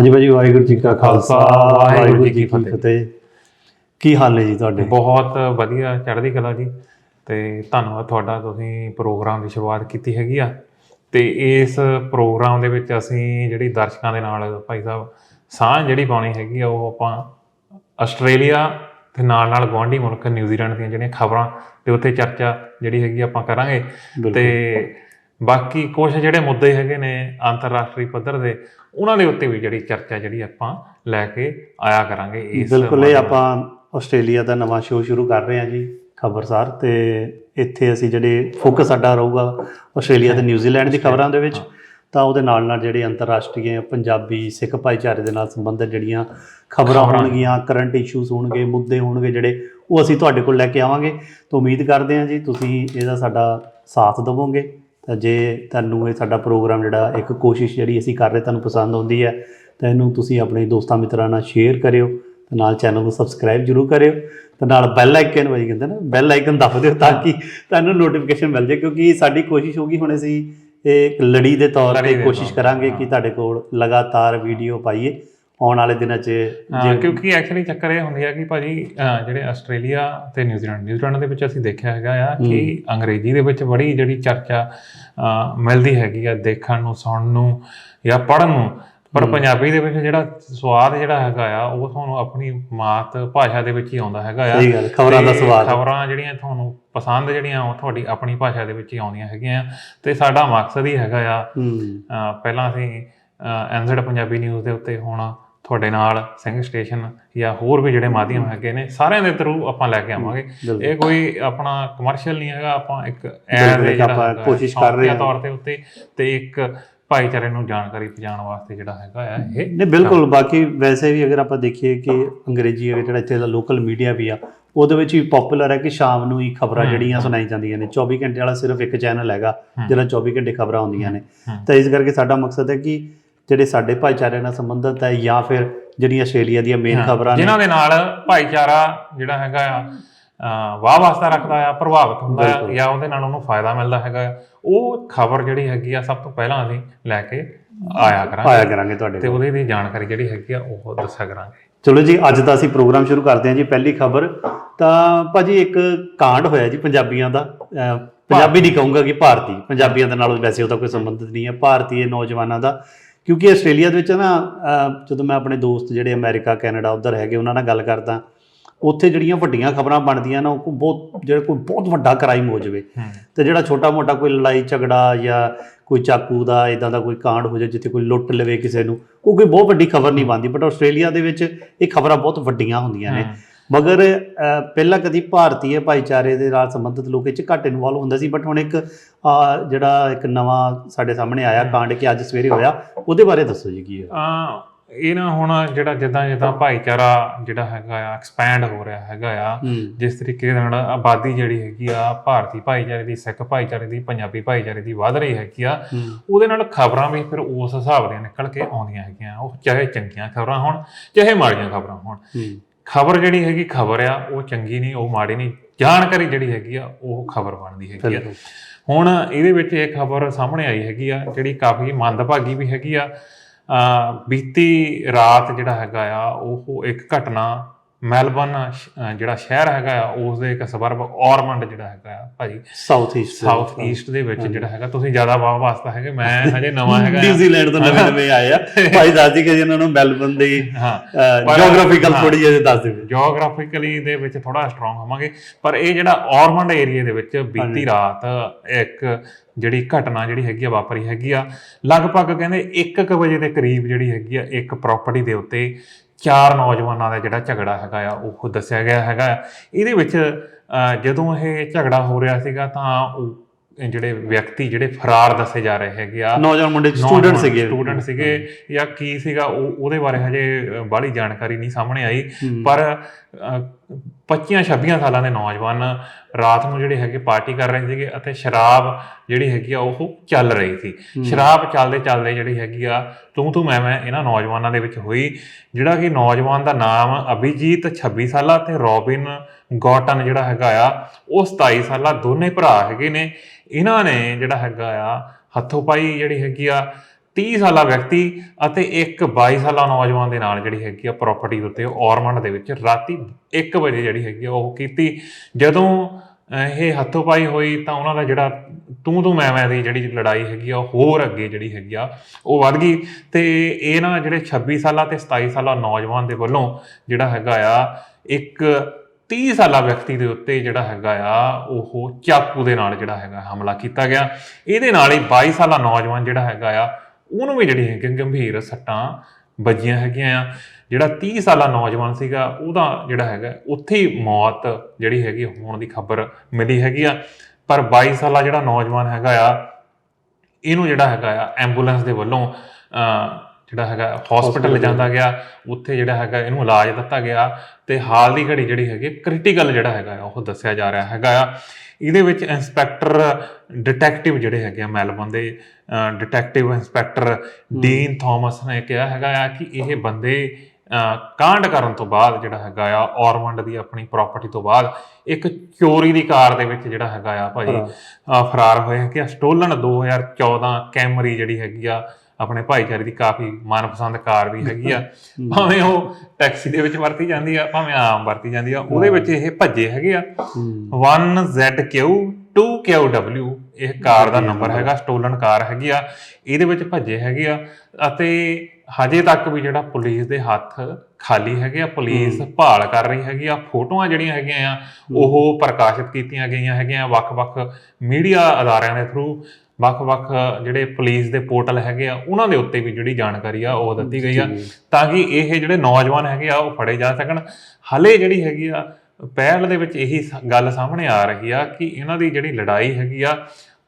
ਹਾਂਜੀ ਭਾਜੀ ਵਾਹਿਗੁਰੂ ਜੀ ਕਾ ਖਾਲਸਾ ਵਾਹਿਗੁਰੂ ਜੀ ਕੀ ਫਤਿਹ। ਕੀ ਹਾਲ ਨੇ ਜੀ ਤੁਹਾਡੇ? ਬਹੁਤ ਵਧੀਆ ਚੜ੍ਹਦੀ ਕਲਾ ਜੀ। ਤੇ ਧੰਨਵਾਦ ਤੁਹਾਡਾ ਤੁਸੀਂ ਪ੍ਰੋਗਰਾਮ ਦੀ ਸ਼ੁਰੂਆਤ ਕੀਤੀ ਹੈਗੀ ਆ। ਤੇ ਇਸ ਪ੍ਰੋਗਰਾਮ ਦੇ ਵਿੱਚ ਅਸੀਂ ਜਿਹੜੀ ਦਰਸ਼ਕਾਂ ਦੇ ਨਾਲ ਭਾਈ ਸਾਹਿਬ ਸਾਂਝ ਜਿਹੜੀ ਪਾਉਣੀ ਹੈਗੀ ਆ ਉਹ ਆਪਾਂ ਆਸਟ੍ਰੇਲੀਆ ਤੇ ਨਾਲ ਨਾਲ ਗੁਆਂਢੀ ਮੁਲਕ ਨਿਊਜ਼ੀਲੈਂਡ ਦੀਆਂ ਜਿਹੜੀਆਂ ਖਬਰਾਂ ਤੇ ਉੱਤੇ ਚਰਚਾ ਜਿਹੜੀ ਹੈਗੀ ਆਪਾਂ ਕਰਾਂਗੇ। ਤੇ ਬਾਕੀ ਕੁਝ ਜਿਹੜੇ ਮੁੱਦੇ ਹੈਗੇ ਨੇ ਅੰਤਰਰਾਸ਼ਟਰੀ ਪੱਧਰ ਦੇ ਉਹਨਾਂ ਦੇ ਉੱਤੇ ਵੀ ਜਿਹੜੀ ਚਰਚਾ ਜਿਹੜੀ ਆਪਾਂ ਲੈ ਕੇ ਆਇਆ ਕਰਾਂਗੇ ਇਸ ਬਿਲਕੁਲ ਇਹ ਆਪਾਂ ਆਸਟ੍ਰੇਲੀਆ ਦਾ ਨਵਾਂ ਸ਼ੋਅ ਸ਼ੁਰੂ ਕਰ ਰਹੇ ਹਾਂ ਜੀ ਖਬਰਸਾਰ ਤੇ ਇੱਥੇ ਅਸੀਂ ਜਿਹੜੇ ਫੋਕਸ ਸਾਡਾ ਰਹੂਗਾ ਆਸਟ੍ਰੇਲੀਆ ਤੇ ਨਿਊਜ਼ੀਲੈਂਡ ਦੀ ਖਬਰਾਂ ਦੇ ਵਿੱਚ ਤਾਂ ਉਹਦੇ ਨਾਲ ਨਾਲ ਜਿਹੜੇ ਅੰਤਰਰਾਸ਼ਟਰੀ ਪੰਜਾਬੀ ਸਿੱਖ ਭਾਈਚਾਰੇ ਦੇ ਨਾਲ ਸੰਬੰਧਿਤ ਜਿਹੜੀਆਂ ਖਬਰਾਂ। ਹੋਣਗੀਆਂ ਕਰੰਟ ਇਸ਼ੂਜ਼ ਹੋਣਗੇ ਮੁੱਦੇ ਹੋਣਗੇ ਜਿਹੜੇ ਉਹ ਅਸੀਂ ਤੁਹਾਡੇ ਕੋਲ ਲੈ ਕੇ ਆਵਾਂਗੇ। ਤਾਂ ਉਮੀਦ ਕਰਦੇ ਹਾਂ ਜੀ ਤੁਸੀਂ ਇਹਦਾ ਸਾਡਾ ਸਾਥ ਦੇਵੋਗੇ। ਤਾਂ ਜੇ ਤੁਹਾਨੂੰ ਇਹ ਸਾਡਾ ਪ੍ਰੋਗਰਾਮ ਜਿਹੜਾ ਇੱਕ ਕੋਸ਼ਿਸ਼ ਜਿਹੜੀ ਅਸੀਂ ਕਰ ਰਹੇ ਤੁਹਾਨੂੰ ਪਸੰਦ ਆਉਂਦੀ ਹੈ ਤਾਂ ਇਹਨੂੰ ਤੁਸੀਂ ਆਪਣੇ ਦੋਸਤਾਂ ਮਿੱਤਰਾਂ ਨਾਲ ਸ਼ੇਅਰ ਕਰਿਓ ਤੇ ਨਾਲ ਚੈਨਲ ਨੂੰ ਸਬਸਕ੍ਰਾਈਬ ਜਰੂਰ ਕਰਿਓ ਤੇ ਨਾਲ ਬੈਲ ਆਈਕਨ ਵਈ ਕਹਿੰਦੇ ਨਾ ਬੈਲ ਆਈਕਨ ਦਬਾ ਦਿਓ ਤਾਂ ਕਿ ਤੁਹਾਨੂੰ ਨੋਟੀਫਿਕੇਸ਼ਨ ਮਿਲ ਜਾਏ ਕਿਉਂਕਿ ਸਾਡੀ ਕੋਸ਼ਿਸ਼ ਹੋਗੀ ਹੁਣ ਅਸੀਂ ਇਹ ਇੱਕ ਲੜੀ ਦੇ ਤੌਰ ਤੇ ਕੋਸ਼ਿਸ਼ ਕਰਾਂਗੇ। ਕਿ ਤੁਹਾਡੇ ਕੋਲ ਲਗਾਤਾਰ ਵੀਡੀਓ ਪਾਈਏ ਆਉਣ ਵਾਲੇ ਦਿਨਾਂ 'ਚ ਕਿਉਂਕਿ ਐਕਚੁਅਲੀ ਚੱਕਰ ਇਹ ਹੁੰਦੀ ਆ ਕਿ ਭਾਜੀ ਜਿਹੜੇ ਆਸਟ੍ਰੇਲੀਆ ਤੇ ਨਿਊਜ਼ੀਲੈਂਡ ਨਿਊਜ਼ੀਲੈਂਡ ਦੇ ਵਿੱਚ ਅਸੀਂ ਦੇਖਿਆ ਹੈਗਾ ਆ ਕਿ ਅੰਗਰੇਜ਼ੀ ਦੇ ਵਿੱਚ ਬੜੀ ਜਿਹੜੀ ਚਰਚਾ ਮਿਲਦੀ ਹੈਗੀ ਆ ਦੇਖਣ ਨੂੰ ਸੁਣਨ ਨੂੰ ਜਾਂ ਪੜ੍ਹਨ ਨੂੰ। ਪਰ ਪੰਜਾਬੀ ਦੇ ਵਿੱਚ ਜਿਹੜਾ ਸਵਾਦ ਜਿਹੜਾ ਹੈਗਾ ਆ ਉਹ ਤੁਹਾਨੂੰ ਆਪਣੀ ਮਾਤ ਭਾਸ਼ਾ ਦੇ ਵਿੱਚ ਹੀ ਆਉਂਦਾ ਹੈਗਾ ਆ। ਸਹੀ ਗੱਲ ਖਬਰਾਂ ਦਾ ਸਵਾਦ। ਖਬਰਾਂ ਜਿਹੜੀਆਂ ਤੁਹਾਨੂੰ ਪਸੰਦ ਜਿਹੜੀਆਂ ਉਹ ਤੁਹਾਡੀ ਆਪਣੀ ਭਾਸ਼ਾ ਦੇ ਵਿੱਚ ਹੀ ਆਉਂਦੀਆਂ ਹੈਗੀਆਂ ਤੇ ਸਾਡਾ ਮਕਸਦ ਹੀ ਹੈਗਾ ਆ ਪਹਿਲਾਂ ਅਸੀਂ ਐਨਜ਼ਡ ਪੰਜਾਬੀ ਨਿਊਜ਼ ਦੇ ਉੱਤੇ ਹੁਣ ਤੁਹਾਡੇ ਨਾਲ ਸਿੰਘ ਸਟੇਸ਼ਨ ਜਾਂ ਹੋਰ ਵੀ ਜਿਹੜੇ ਮਾਧਿਅਮ ਹੈਗੇ ਨੇ ਸਾਰਿਆਂ ਦੇ ਥਰੂ ਆਪਾਂ ਲੈ ਕੇ ਆਵਾਂਗੇ। ਇਹ ਕੋਈ ਆਪਣਾ ਕਮਰਸ਼ੀਅਲ ਨਹੀਂ ਹੈਗਾ ਆਪਾਂ ਇੱਕ ਐਡ ਆਪਾਂ ਕੋਸ਼ਿਸ਼ ਕਰ ਰਹੇ ਹਾਂ। ਤੌਰ ਤੇ ਉੱਤੇ ਤੇ ਇੱਕ ਭਾਈਚਾਰੇ ਨੂੰ ਜਾਣਕਾਰੀ ਪਹੁੰਚਾਉਣ ਵਾਸਤੇ ਜਿਹੜਾ ਹੈਗਾ ਆ ਇਹ ਨਹੀਂ ਬਿਲਕੁਲ ਬਾਕੀ ਵੈਸੇ ਵੀ ਅਗਰ ਆਪਾਂ ਦੇਖੀਏ ਕਿ ਅੰਗਰੇਜ਼ੀ ਅਗਰ ਜਿਹੜਾ ਇੱਥੇ ਦਾ ਲੋਕਲ ਮੀਡੀਆ ਵੀ ਆ ਉਹਦੇ ਵਿੱਚ ਵੀ ਪਪੂਲਰ ਹੈ ਕਿ ਸ਼ਾਮ ਨੂੰ ਹੀ ਖਬਰਾਂ ਜਿਹੜੀਆਂ। ਸੁਣਾਈ ਜਾਂਦੀਆਂ ਨੇ 24 ਘੰਟੇ ਵਾਲਾ ਸਿਰਫ ਇੱਕ ਚੈਨਲ ਹੈਗਾ। ਜਿਹੜਾ 24 ਘੰਟੇ ਖਬਰਾਂ ਆਉਂਦੀਆਂ ਨੇ। ਤਾਂ ਇਸ ਕਰਕੇ ਸਾਡਾ ਮਕਸਦ ਹੈ ਕਿ ਜਿਹੜੇ ਸਾਡੇ ਭਾਈਚਾਰੇ ਨਾਲ ਸੰਬੰਧਿਤ ਹੈ ਜਾਂ ਫਿਰ ਜਿਹੜੀਆਂ ਆਸਟ੍ਰੇਲੀਆ ਦੀਆਂ ਮੇਨ ਖਬਰਾਂ ਨੇ। ਜਿਨ੍ਹਾਂ ਦੇ ਨਾਲ ਭਾਈਚਾਰਾ ਜਿਹੜਾ ਹੈਗਾ ਆ ਵਾਹ ਵਾਸਤਾ ਰੱਖਦਾ ਆ ਪ੍ਰਭਾਵਿਤ ਹੁੰਦਾ ਆ। ਜਾਂ ਉਹਦੇ ਨਾਲ ਉਹਨੂੰ ਫਾਇਦਾ ਮਿਲਦਾ ਹੈਗਾ ਉਹ ਖਬਰ ਜਿਹੜੀ ਹੈਗੀ ਆ ਸਭ ਤੋਂ ਪਹਿਲਾਂ ਅਸੀਂ ਲੈ ਕੇ ਆਇਆ ਆਇਆ ਕਰਾਂਗੇ ਕਰਾਂਗੇ ਤੁਹਾਡੇ ਤੇ ਉਹਦੀ ਦੀ ਜਾਣਕਾਰੀ ਜਿਹੜੀ ਹੈਗੀ ਆ ਉਹ ਦੱਸਿਆ ਕਰਾਂਗੇ। ਚਲੋ ਜੀ ਅੱਜ ਦਾ ਅਸੀਂ ਪ੍ਰੋਗਰਾਮ ਸ਼ੁਰੂ ਕਰਦੇ ਹਾਂ ਜੀ ਪਹਿਲੀ ਖਬਰ। ਤਾਂ ਭਾਜੀ ਇੱਕ ਕਾਂਡ ਹੋਇਆ ਜੀ ਪੰਜਾਬੀਆਂ ਦਾ। ਪੰਜਾਬੀ ਨਹੀਂ ਕਹੂੰਗਾ ਕਿ ਭਾਰਤੀ। ਪੰਜਾਬੀਆਂ ਦੇ ਨਾਲ ਵੈਸੇ ਉਹਦਾ ਕੋਈ ਸੰਬੰਧ ਨਹੀਂ ਹੈ ਭਾਰਤੀ ਨੌਜਵਾਨਾਂ ਦਾ ਕਿਉਂਕਿ ਆਸਟ੍ਰੇਲੀਆ ਦੇ ਵਿੱਚ ਨਾ ਜਦੋਂ ਮੈਂ ਆਪਣੇ ਦੋਸਤ ਜਿਹੜੇ ਅਮਰੀਕਾ ਕੈਨੇਡਾ ਉਧਰ ਹੈਗੇ ਉਹਨਾਂ ਨਾਲ ਗੱਲ ਕਰਦਾ ਉੱਥੇ ਜਿਹੜੀਆਂ ਵੱਡੀਆਂ ਖਬਰਾਂ ਬਣਦੀਆਂ ਨਾ ਉਹ ਬਹੁਤ ਜਿਹੜਾ ਕੋਈ ਬਹੁਤ ਵੱਡਾ ਕ੍ਰਾਈਮ ਹੋ ਜਾਵੇ। ਤੇ ਜਿਹੜਾ ਛੋਟਾ ਮੋਟਾ ਕੋਈ ਲੜਾਈ ਝਗੜਾ ਜਾਂ ਕੋਈ ਚਾਕੂ ਦਾ ਇਦਾਂ ਦਾ ਕੋਈ ਕਾਂਡ ਹੋ ਜਾਏ ਜਿੱਥੇ ਕੋਈ ਲੁੱਟ ਲਵੇ ਕਿਸੇ ਨੂੰ ਉਹ ਕੋਈ ਬਹੁਤ ਵੱਡੀ ਖਬਰ ਨਹੀਂ ਬਣਦੀ। ਬਟ ਆਸਟ੍ਰੇਲੀਆ ਦੇ ਵਿੱਚ ਇਹ ਖਬਰਾਂ ਬਹੁਤ ਵੱਡੀਆਂ ਹੁੰਦੀਆਂ ਨੇ। ਮਗਰ ਪਹਿਲਾਂ ਕਦੀ ਭਾਰਤੀ ਭਾਈਚਾਰੇ ਦੇ ਨਾਲ ਸੰਬੰਧਿਤ ਲੋਕ ਇਹ ਚ ਘੱਟ ਇਨਵੋਲਵ ਹੁੰਦੇ ਸੀ ਬਟ ਹੁਣ ਇੱਕ ਜਿਹੜਾ ਇੱਕ ਨਵਾਂ ਸਾਡੇ ਸਾਹਮਣੇ ਆਇਆ ਕਾਂਡ ਕਿ ਅੱਜ ਸਵੇਰੇ ਹੋਇਆ ਉਹਦੇ ਬਾਰੇ ਦੱਸੋ ਜੀ ਕੀ ਹੈ ਆ ਇਹ ਨਾ ਹੁਣ ਜਿਹੜਾ ਜਿੱਦਾਂ ਜਿੱਦਾਂ ਭਾਈਚਾਰਾ ਜਿਹੜਾ ਹੈਗਾ ਆ ਐਕਸਪੈਂਡ ਹੋ ਰਿਹਾ ਹੈਗਾ ਆ ਹੂੰ ਜਿਸ ਤਰੀਕੇ ਨਾਲ ਆਬਾਦੀ ਜਿਹੜੀ ਹੈਗੀ ਆ ਭਾਰਤੀ ਭਾਈਚਾਰੇ ਦੀ ਸਿੱਖ ਭਾਈਚਾਰੇ ਦੀ ਪੰਜਾਬੀ ਭਾਈਚਾਰੇ ਦੀ ਵੱਧ ਰਹੀ ਹੈਗੀ ਆ ਹੂੰ ਉਹਦੇ ਨਾਲ ਖਬਰਾਂ ਵੀ ਫਿਰ ਉਸ ਹਿਸਾਬ ਦੀਆਂ ਨਿਕਲ ਕੇ ਆਉਂਦੀਆਂ ਹੈਗੀਆਂ ਉਹ ਚਾਹੇ ਚੰਗੀਆਂ ਖਬਰਾਂ ਹੋਣ ਚਾਹੇ ਮਾੜੀਆਂ ਖਬਰਾਂ ਹੋਣ। ਹੂੰ ਖਬਰ ਜਿਹੜੀ ਹੈਗੀ ਖਬਰ ਆ ਉਹ ਚੰਗੀ ਨਹੀਂ ਉਹ ਮਾੜੀ ਨਹੀਂ ਜਾਣਕਾਰੀ ਜਿਹੜੀ ਹੈਗੀ ਆ ਉਹ ਖਬਰ ਬਣਦੀ ਹੈਗੀ ਆ। ਹੁਣ ਇਹਦੇ ਵਿੱਚ ਇਹ ਖਬਰ ਸਾਹਮਣੇ ਆਈ ਹੈਗੀ ਆ ਜਿਹੜੀ ਕਾਫੀ ਮੰਦਭਾਗੀ ਵੀ ਹੈਗੀ ਆ। ਬੀਤੀ ਰਾਤ ਜਿਹੜਾ ਹੈਗਾ ਆ ਉਹ ਇੱਕ ਘਟਨਾ ਮੈਲਬਨ ਜਿਹੜਾ ਸ਼ਹਿਰ ਹੈਗਾ ਉਸ ਦੇ ਇੱਕ ਸਬਰਬ ਔਰਮੰਡ ਜਿਹੜਾ ਹੈਗਾ ਭਾਜੀ। ਸਾਊਥ ਈਸਟ ਸਾਊਥ ਈਸਟ ਦੇ ਵਿੱਚ ਜਿਹੜਾ ਹੈਗਾ ਤੁਸੀਂ ਜ਼ਿਆਦਾ ਵਾਹ ਵਾਸਤਾ ਹੈਗੇ ਮੈਂ ਹਜੇ ਨਵਾਂ ਹੈਗਾ। ਨਿਊਜ਼ੀਲੈਂਡ ਤੋਂ ਨਵੇਂ ਨਵੇਂ ਆਏ ਆ। ਭਾਈ ਦਾਦੀ ਕਿ ਇਹਨਾਂ ਨੂੰ ਮੈਲਬਨ ਦੀ ਹਾਂ। ਜੀਓਗ੍ਰਾਫੀਕਲ। ਥੋੜੀ ਜਿਹੀ ਦੱਸ ਦਿਓ। ਜੀਓਗ੍ਰਾਫਿਕਲੀ ਦੇ ਵਿੱਚ ਥੋੜਾ ਸਟਰੋਂਗ ਹੋਵਾਂਗੇ। ਪਰ ਇਹ ਜਿਹੜਾ ਔਰਮੰਡ ਏਰੀਆ ਦੇ ਵਿੱਚ। ਬੀਤੀ ਰਾਤ ਇੱਕ ਜਿਹੜੀ ਘਟਨਾ ਜਿਹੜੀ ਹੈਗੀ ਆ, ਵਾਪਰੀ ਹੈਗੀ ਆ ਲਗਭਗ ਕਹਿੰਦੇ 1:00 ਵਜੇ ਦੇ ਕਰੀਬ ਜਿਹੜੀ ਹੈਗੀ ਆ, ਇੱਕ ਪ੍ਰਾਪਰਟੀ ਦੇ ਉੱਤੇ ਚਾਰ ਨੌਜਵਾਨਾਂ ਦਾ ਜਿਹੜਾ ਝਗੜਾ ਹੈਗਾ ਆ, ਉਹ ਦੱਸਿਆ ਗਿਆ ਹੈਗਾ ਆ। ਇਹਦੇ ਵਿੱਚ ਜਦੋਂ ਇਹ ਝਗੜਾ ਹੋ ਰਿਹਾ ਸੀਗਾ ਤਾਂ ਉਹ ਜਿਹੜੇ ਵਿਅਕਤੀ ਜਿਹੜੇ ਫਰਾਰ ਦੱਸੇ ਜਾ ਰਹੇ ਹੈਗੇ ਆ। ਨੌਜਵਾਨ ਮੁੰਡੇ ਸਟੂਡੈਂਟ ਸੀਗੇ। ਸਟੂਡੈਂਟ ਸੀਗੇ ਜਾਂ ਕੀ ਸੀਗਾ ਉਹ ਉਹਦੇ ਬਾਰੇ ਹਜੇ ਬਾਹਲੀ ਜਾਣਕਾਰੀ ਨਹੀਂ ਸਾਹਮਣੇ ਆਈ। ਪਰ 25 26 ਸਾਲਾਂ ਦੇ ਨੌਜਵਾਨ ਰਾਤ ਨੂੰ ਜਿਹੜੇ ਹੈਗੇ ਪਾਰਟੀ ਕਰ ਰਹੇ ਸੀਗੇ ਅਤੇ ਸ਼ਰਾਬ ਜਿਹੜੀ ਹੈਗੀ ਆ ਉਹ ਚੱਲ ਰਹੀ ਸੀ। ਸ਼ਰਾਬ ਚੱਲਦੇ ਚੱਲਦੇ ਜਿਹੜੀ ਹੈਗੀ ਆ ਤੂੰ ਤੂੰ ਮੈਂ ਮੈਂ ਇਹਨਾਂ ਨੌਜਵਾਨਾਂ ਦੇ ਵਿੱਚ ਹੋਈ ਜਿਹੜਾ ਕਿ ਨੌਜਵਾਨ ਦਾ ਨਾਮ ਅਭਿਜੀਤ 26 ਸਾਲਾ ਤੇ ਰੋਬਿਨ ਗੌਟਨ ਜਿਹੜਾ ਹੈਗਾ ਆ, ਉਹ 27 ਸਾਲਾ ਦੋਨੇ ਭਰਾ ਹੈਗੇ ਨੇ। ਇਹਨਾਂ ਨੇ ਜਿਹੜਾ ਹੈਗਾ ਆ, ਹੱਥੋਂ ਪਾਈ ਜਿਹੜੀ ਹੈਗੀ ਆ 30 ਸਾਲਾ ਵਿਅਕਤੀ ਅਤੇ ਇੱਕ 22 ਸਾਲਾ ਨੌਜਵਾਨ ਦੇ ਨਾਲ ਜਿਹੜੀ ਹੈਗੀ ਆ ਪ੍ਰਾਪਰਟੀ ਉੱਤੇ ਔਰਮੰਡ ਦੇ ਵਿੱਚ ਰਾਤੀ 1 ਵਜੇ ਜਿਹੜੀ ਹੈਗੀ ਆ ਉਹ ਕੀਤੀ। ਜਦੋਂ ਇਹ ਹੱਥੋਂ ਪਾਈ ਹੋਈ ਤਾਂ ਉਹਨਾਂ ਦਾ ਜਿਹੜਾ ਤੂੰ ਤੂੰ ਮੈਂ ਮੈਂ ਦੀ ਜਿਹੜੀ ਲੜਾਈ ਹੈਗੀ ਆ, ਉਹ ਹੋਰ ਅੱਗੇ ਜਿਹੜੀ ਹੈਗੀ ਆ, ਉਹ ਵੱਧ ਗਈ। ਤੇ ਇਹ ਨਾ ਜਿਹੜੇ 26 ਸਾਲਾ ਤੇ 27 ਸਾਲਾ ਨੌਜਵਾਨ ਦੇ ਵੱਲੋਂ ਜਿਹੜਾ ਹੈਗਾ ਆ, ਇੱਕ 30 ਸਾਲਾ ਵਿਅਕਤੀ ਦੇ ਉੱਤੇ ਜਿਹੜਾ ਹੈਗਾ ਆ, ਉਹ ਚਾਕੂ ਦੇ ਨਾਲ ਜਿਹੜਾ ਹੈਗਾ ਹਮਲਾ ਕੀਤਾ ਗਿਆ। ਇਹਦੇ ਨਾਲ ਹੀ 22 ਸਾਲਾ ਨੌਜਵਾਨ ਜਿਹੜਾ ਹੈਗਾ ਆ, ਉਹਨੂੰ ਵੀ ਜਿਹੜੀ ਹੈਗੀ ਗੰਭੀਰ ਸੱਟਾਂ ਵੱਜੀਆਂ ਹੈਗੀਆਂ ਆ। ਜਿਹੜਾ 30 ਸਾਲਾ ਨੌਜਵਾਨ ਸੀਗਾ, ਉਹਦਾ ਜਿਹੜਾ ਹੈਗਾ, ਉੱਥੇ ਹੀ ਮੌਤ ਜਿਹੜੀ ਹੈਗੀ ਹੋਣ ਦੀ ਖਬਰ ਮਿਲੀ ਹੈਗੀ ਆ। ਪਰ 22 ਸਾਲਾ ਜਿਹੜਾ ਨੌਜਵਾਨ ਹੈਗਾ ਆ, ਇਹਨੂੰ ਜਿਹੜਾ ਹੈਗਾ ਆ, ਐਂਬੂਲੈਂਸ ਦੇ ਵੱਲੋਂ ਜਿਹੜਾ ਹੈਗਾ ਹਸਪੀਟਲ ਜਾਂਦਾ ਗਿਆ ਉੱਥੇ ਜਿਹੜਾ ਹੈਗਾ ਇਹਨੂੰ ਇਲਾਜ ਦਿੱਤਾ ਗਿਆ ਤੇ ਹਾਲ ਦੀ ਘੜੀ ਜਿਹੜੀ ਹੈਗੀ ਕ੍ਰਿਟੀਕਲ ਜਿਹੜਾ ਹੈਗਾ ਉਹ ਦੱਸਿਆ ਜਾ ਰਿਹਾ ਹੈਗਾ ਆ। ਇਹਦੇ ਵਿੱਚ ਇੰਸਪੈਕਟਰ ਡਿਟੈਕਟਿਵ ਜਿਹੜੇ ਹੈਗੇ ਆ ਮੈਲਬਨ ਦੇ ਡਿਟੈਕਟਿਵ ਇੰਸਪੈਕਟਰ ਡੀਨ ਥਾਮਸ ਨੇ ਕਿਹਾ ਹੈਗਾ ਆ ਕਿ ਇਹ ਬੰਦੇ ਕਾਂਡ ਕਰਨ ਤੋਂ ਬਾਅਦ ਜਿਹੜਾ ਹੈਗਾ ਆ ਔਰਮੰਡ ਦੀ ਆਪਣੀ ਪ੍ਰਾਪਰਟੀ ਤੋਂ ਬਾਅਦ ਇੱਕ ਚੋਰੀ ਦੀ ਕਾਰ ਦੇ ਵਿੱਚ ਜਿਹੜਾ ਹੈਗਾ ਆ ਭਾਜੀ ਅਹ, ਫਰਾਰ ਹੋਏ ਆ। ਸਟੋਲਨ 2014 ਕੈਮਰੀ ਜਿਹੜੀ ਹੈਗੀ ਆ ਆਪਣੇ ਭਾਈਚਾਰੇ ਦੀ ਕਾਫੀ ਮਨਪਸੰਦ ਕਾਰ ਵੀ ਹੈਗੀ ਆ। ਭਾਵੇਂ ਉਹ ਟੈਕਸੀ ਦੇ ਵਿੱਚ ਵਰਤੀ ਜਾਂਦੀ ਆ ਭਾਵੇਂ ਆਮ ਵਰਤੀ ਜਾਂਦੀ ਆ ਉਹਦੇ ਵਿੱਚ ਇਹ ਭੱਜੇ ਹੈਗੇ ਆ। 1ZQ 2QW ਇਹ ਕਾਰ ਦਾ ਨੰਬਰ ਹੈਗਾ ਸਟੋਲਨ ਕਾਰ ਹੈਗੀ ਆ। ਇਹਦੇ ਵਿੱਚ ਭੱਜੇ ਹੈਗੇ ਆ ਅਤੇ ਹਜੇ ਤੱਕ ਵੀ ਜਿਹੜਾ ਪੁਲਿਸ ਦੇ ਹੱਥ ਖਾਲੀ ਹੈਗੇ ਆ ਪੁਲਿਸ ਭਾਲ ਕਰ ਰਹੀ ਹੈਗੀ ਆ। ਫੋਟੋਆਂ ਜਿਹੜੀਆਂ ਹੈਗੀਆਂ ਆ ਉਹ ਪ੍ਰਕਾਸ਼ਿਤ ਕੀਤੀਆਂ ਗਈਆਂ ਹੈਗੀਆਂ ਵੱਖ-ਵੱਖ ਮੀਡੀਆ ਅਦਾਰਿਆਂ ਦੇ ਥਰੂ ਵੱਖ-ਵੱਖ ਜਿਹੜੇ ਪੁਲਿਸ ਦੇ ਪੋਰਟਲ ਹੈਗੇ ਆ ਉਹਨਾਂ ਦੇ ਉੱਤੇ ਵੀ ਜਿਹੜੀ ਜਾਣਕਾਰੀ ਆ ਉਹ ਦਿੱਤੀ ਗਈ ਆ ਤਾਂ ਕਿ ਇਹ ਜਿਹੜੇ ਨੌਜਵਾਨ ਹੈਗੇ ਆ ਉਹ ਫੜੇ ਜਾ ਸਕਣ ਹਲੇ ਜਿਹੜੀ ਹੈਗੀ ਆ ਪਹਿਲ ਦੇ ਵਿੱਚ ਇਹੀ ਸ- ਗੱਲ ਸਾਹਮਣੇ ਆ ਰਹੀ ਆ ਕਿ ਇਹਨਾਂ ਦੀ ਜਿਹੜੀ ਲੜਾਈ ਹੈਗੀ ਆ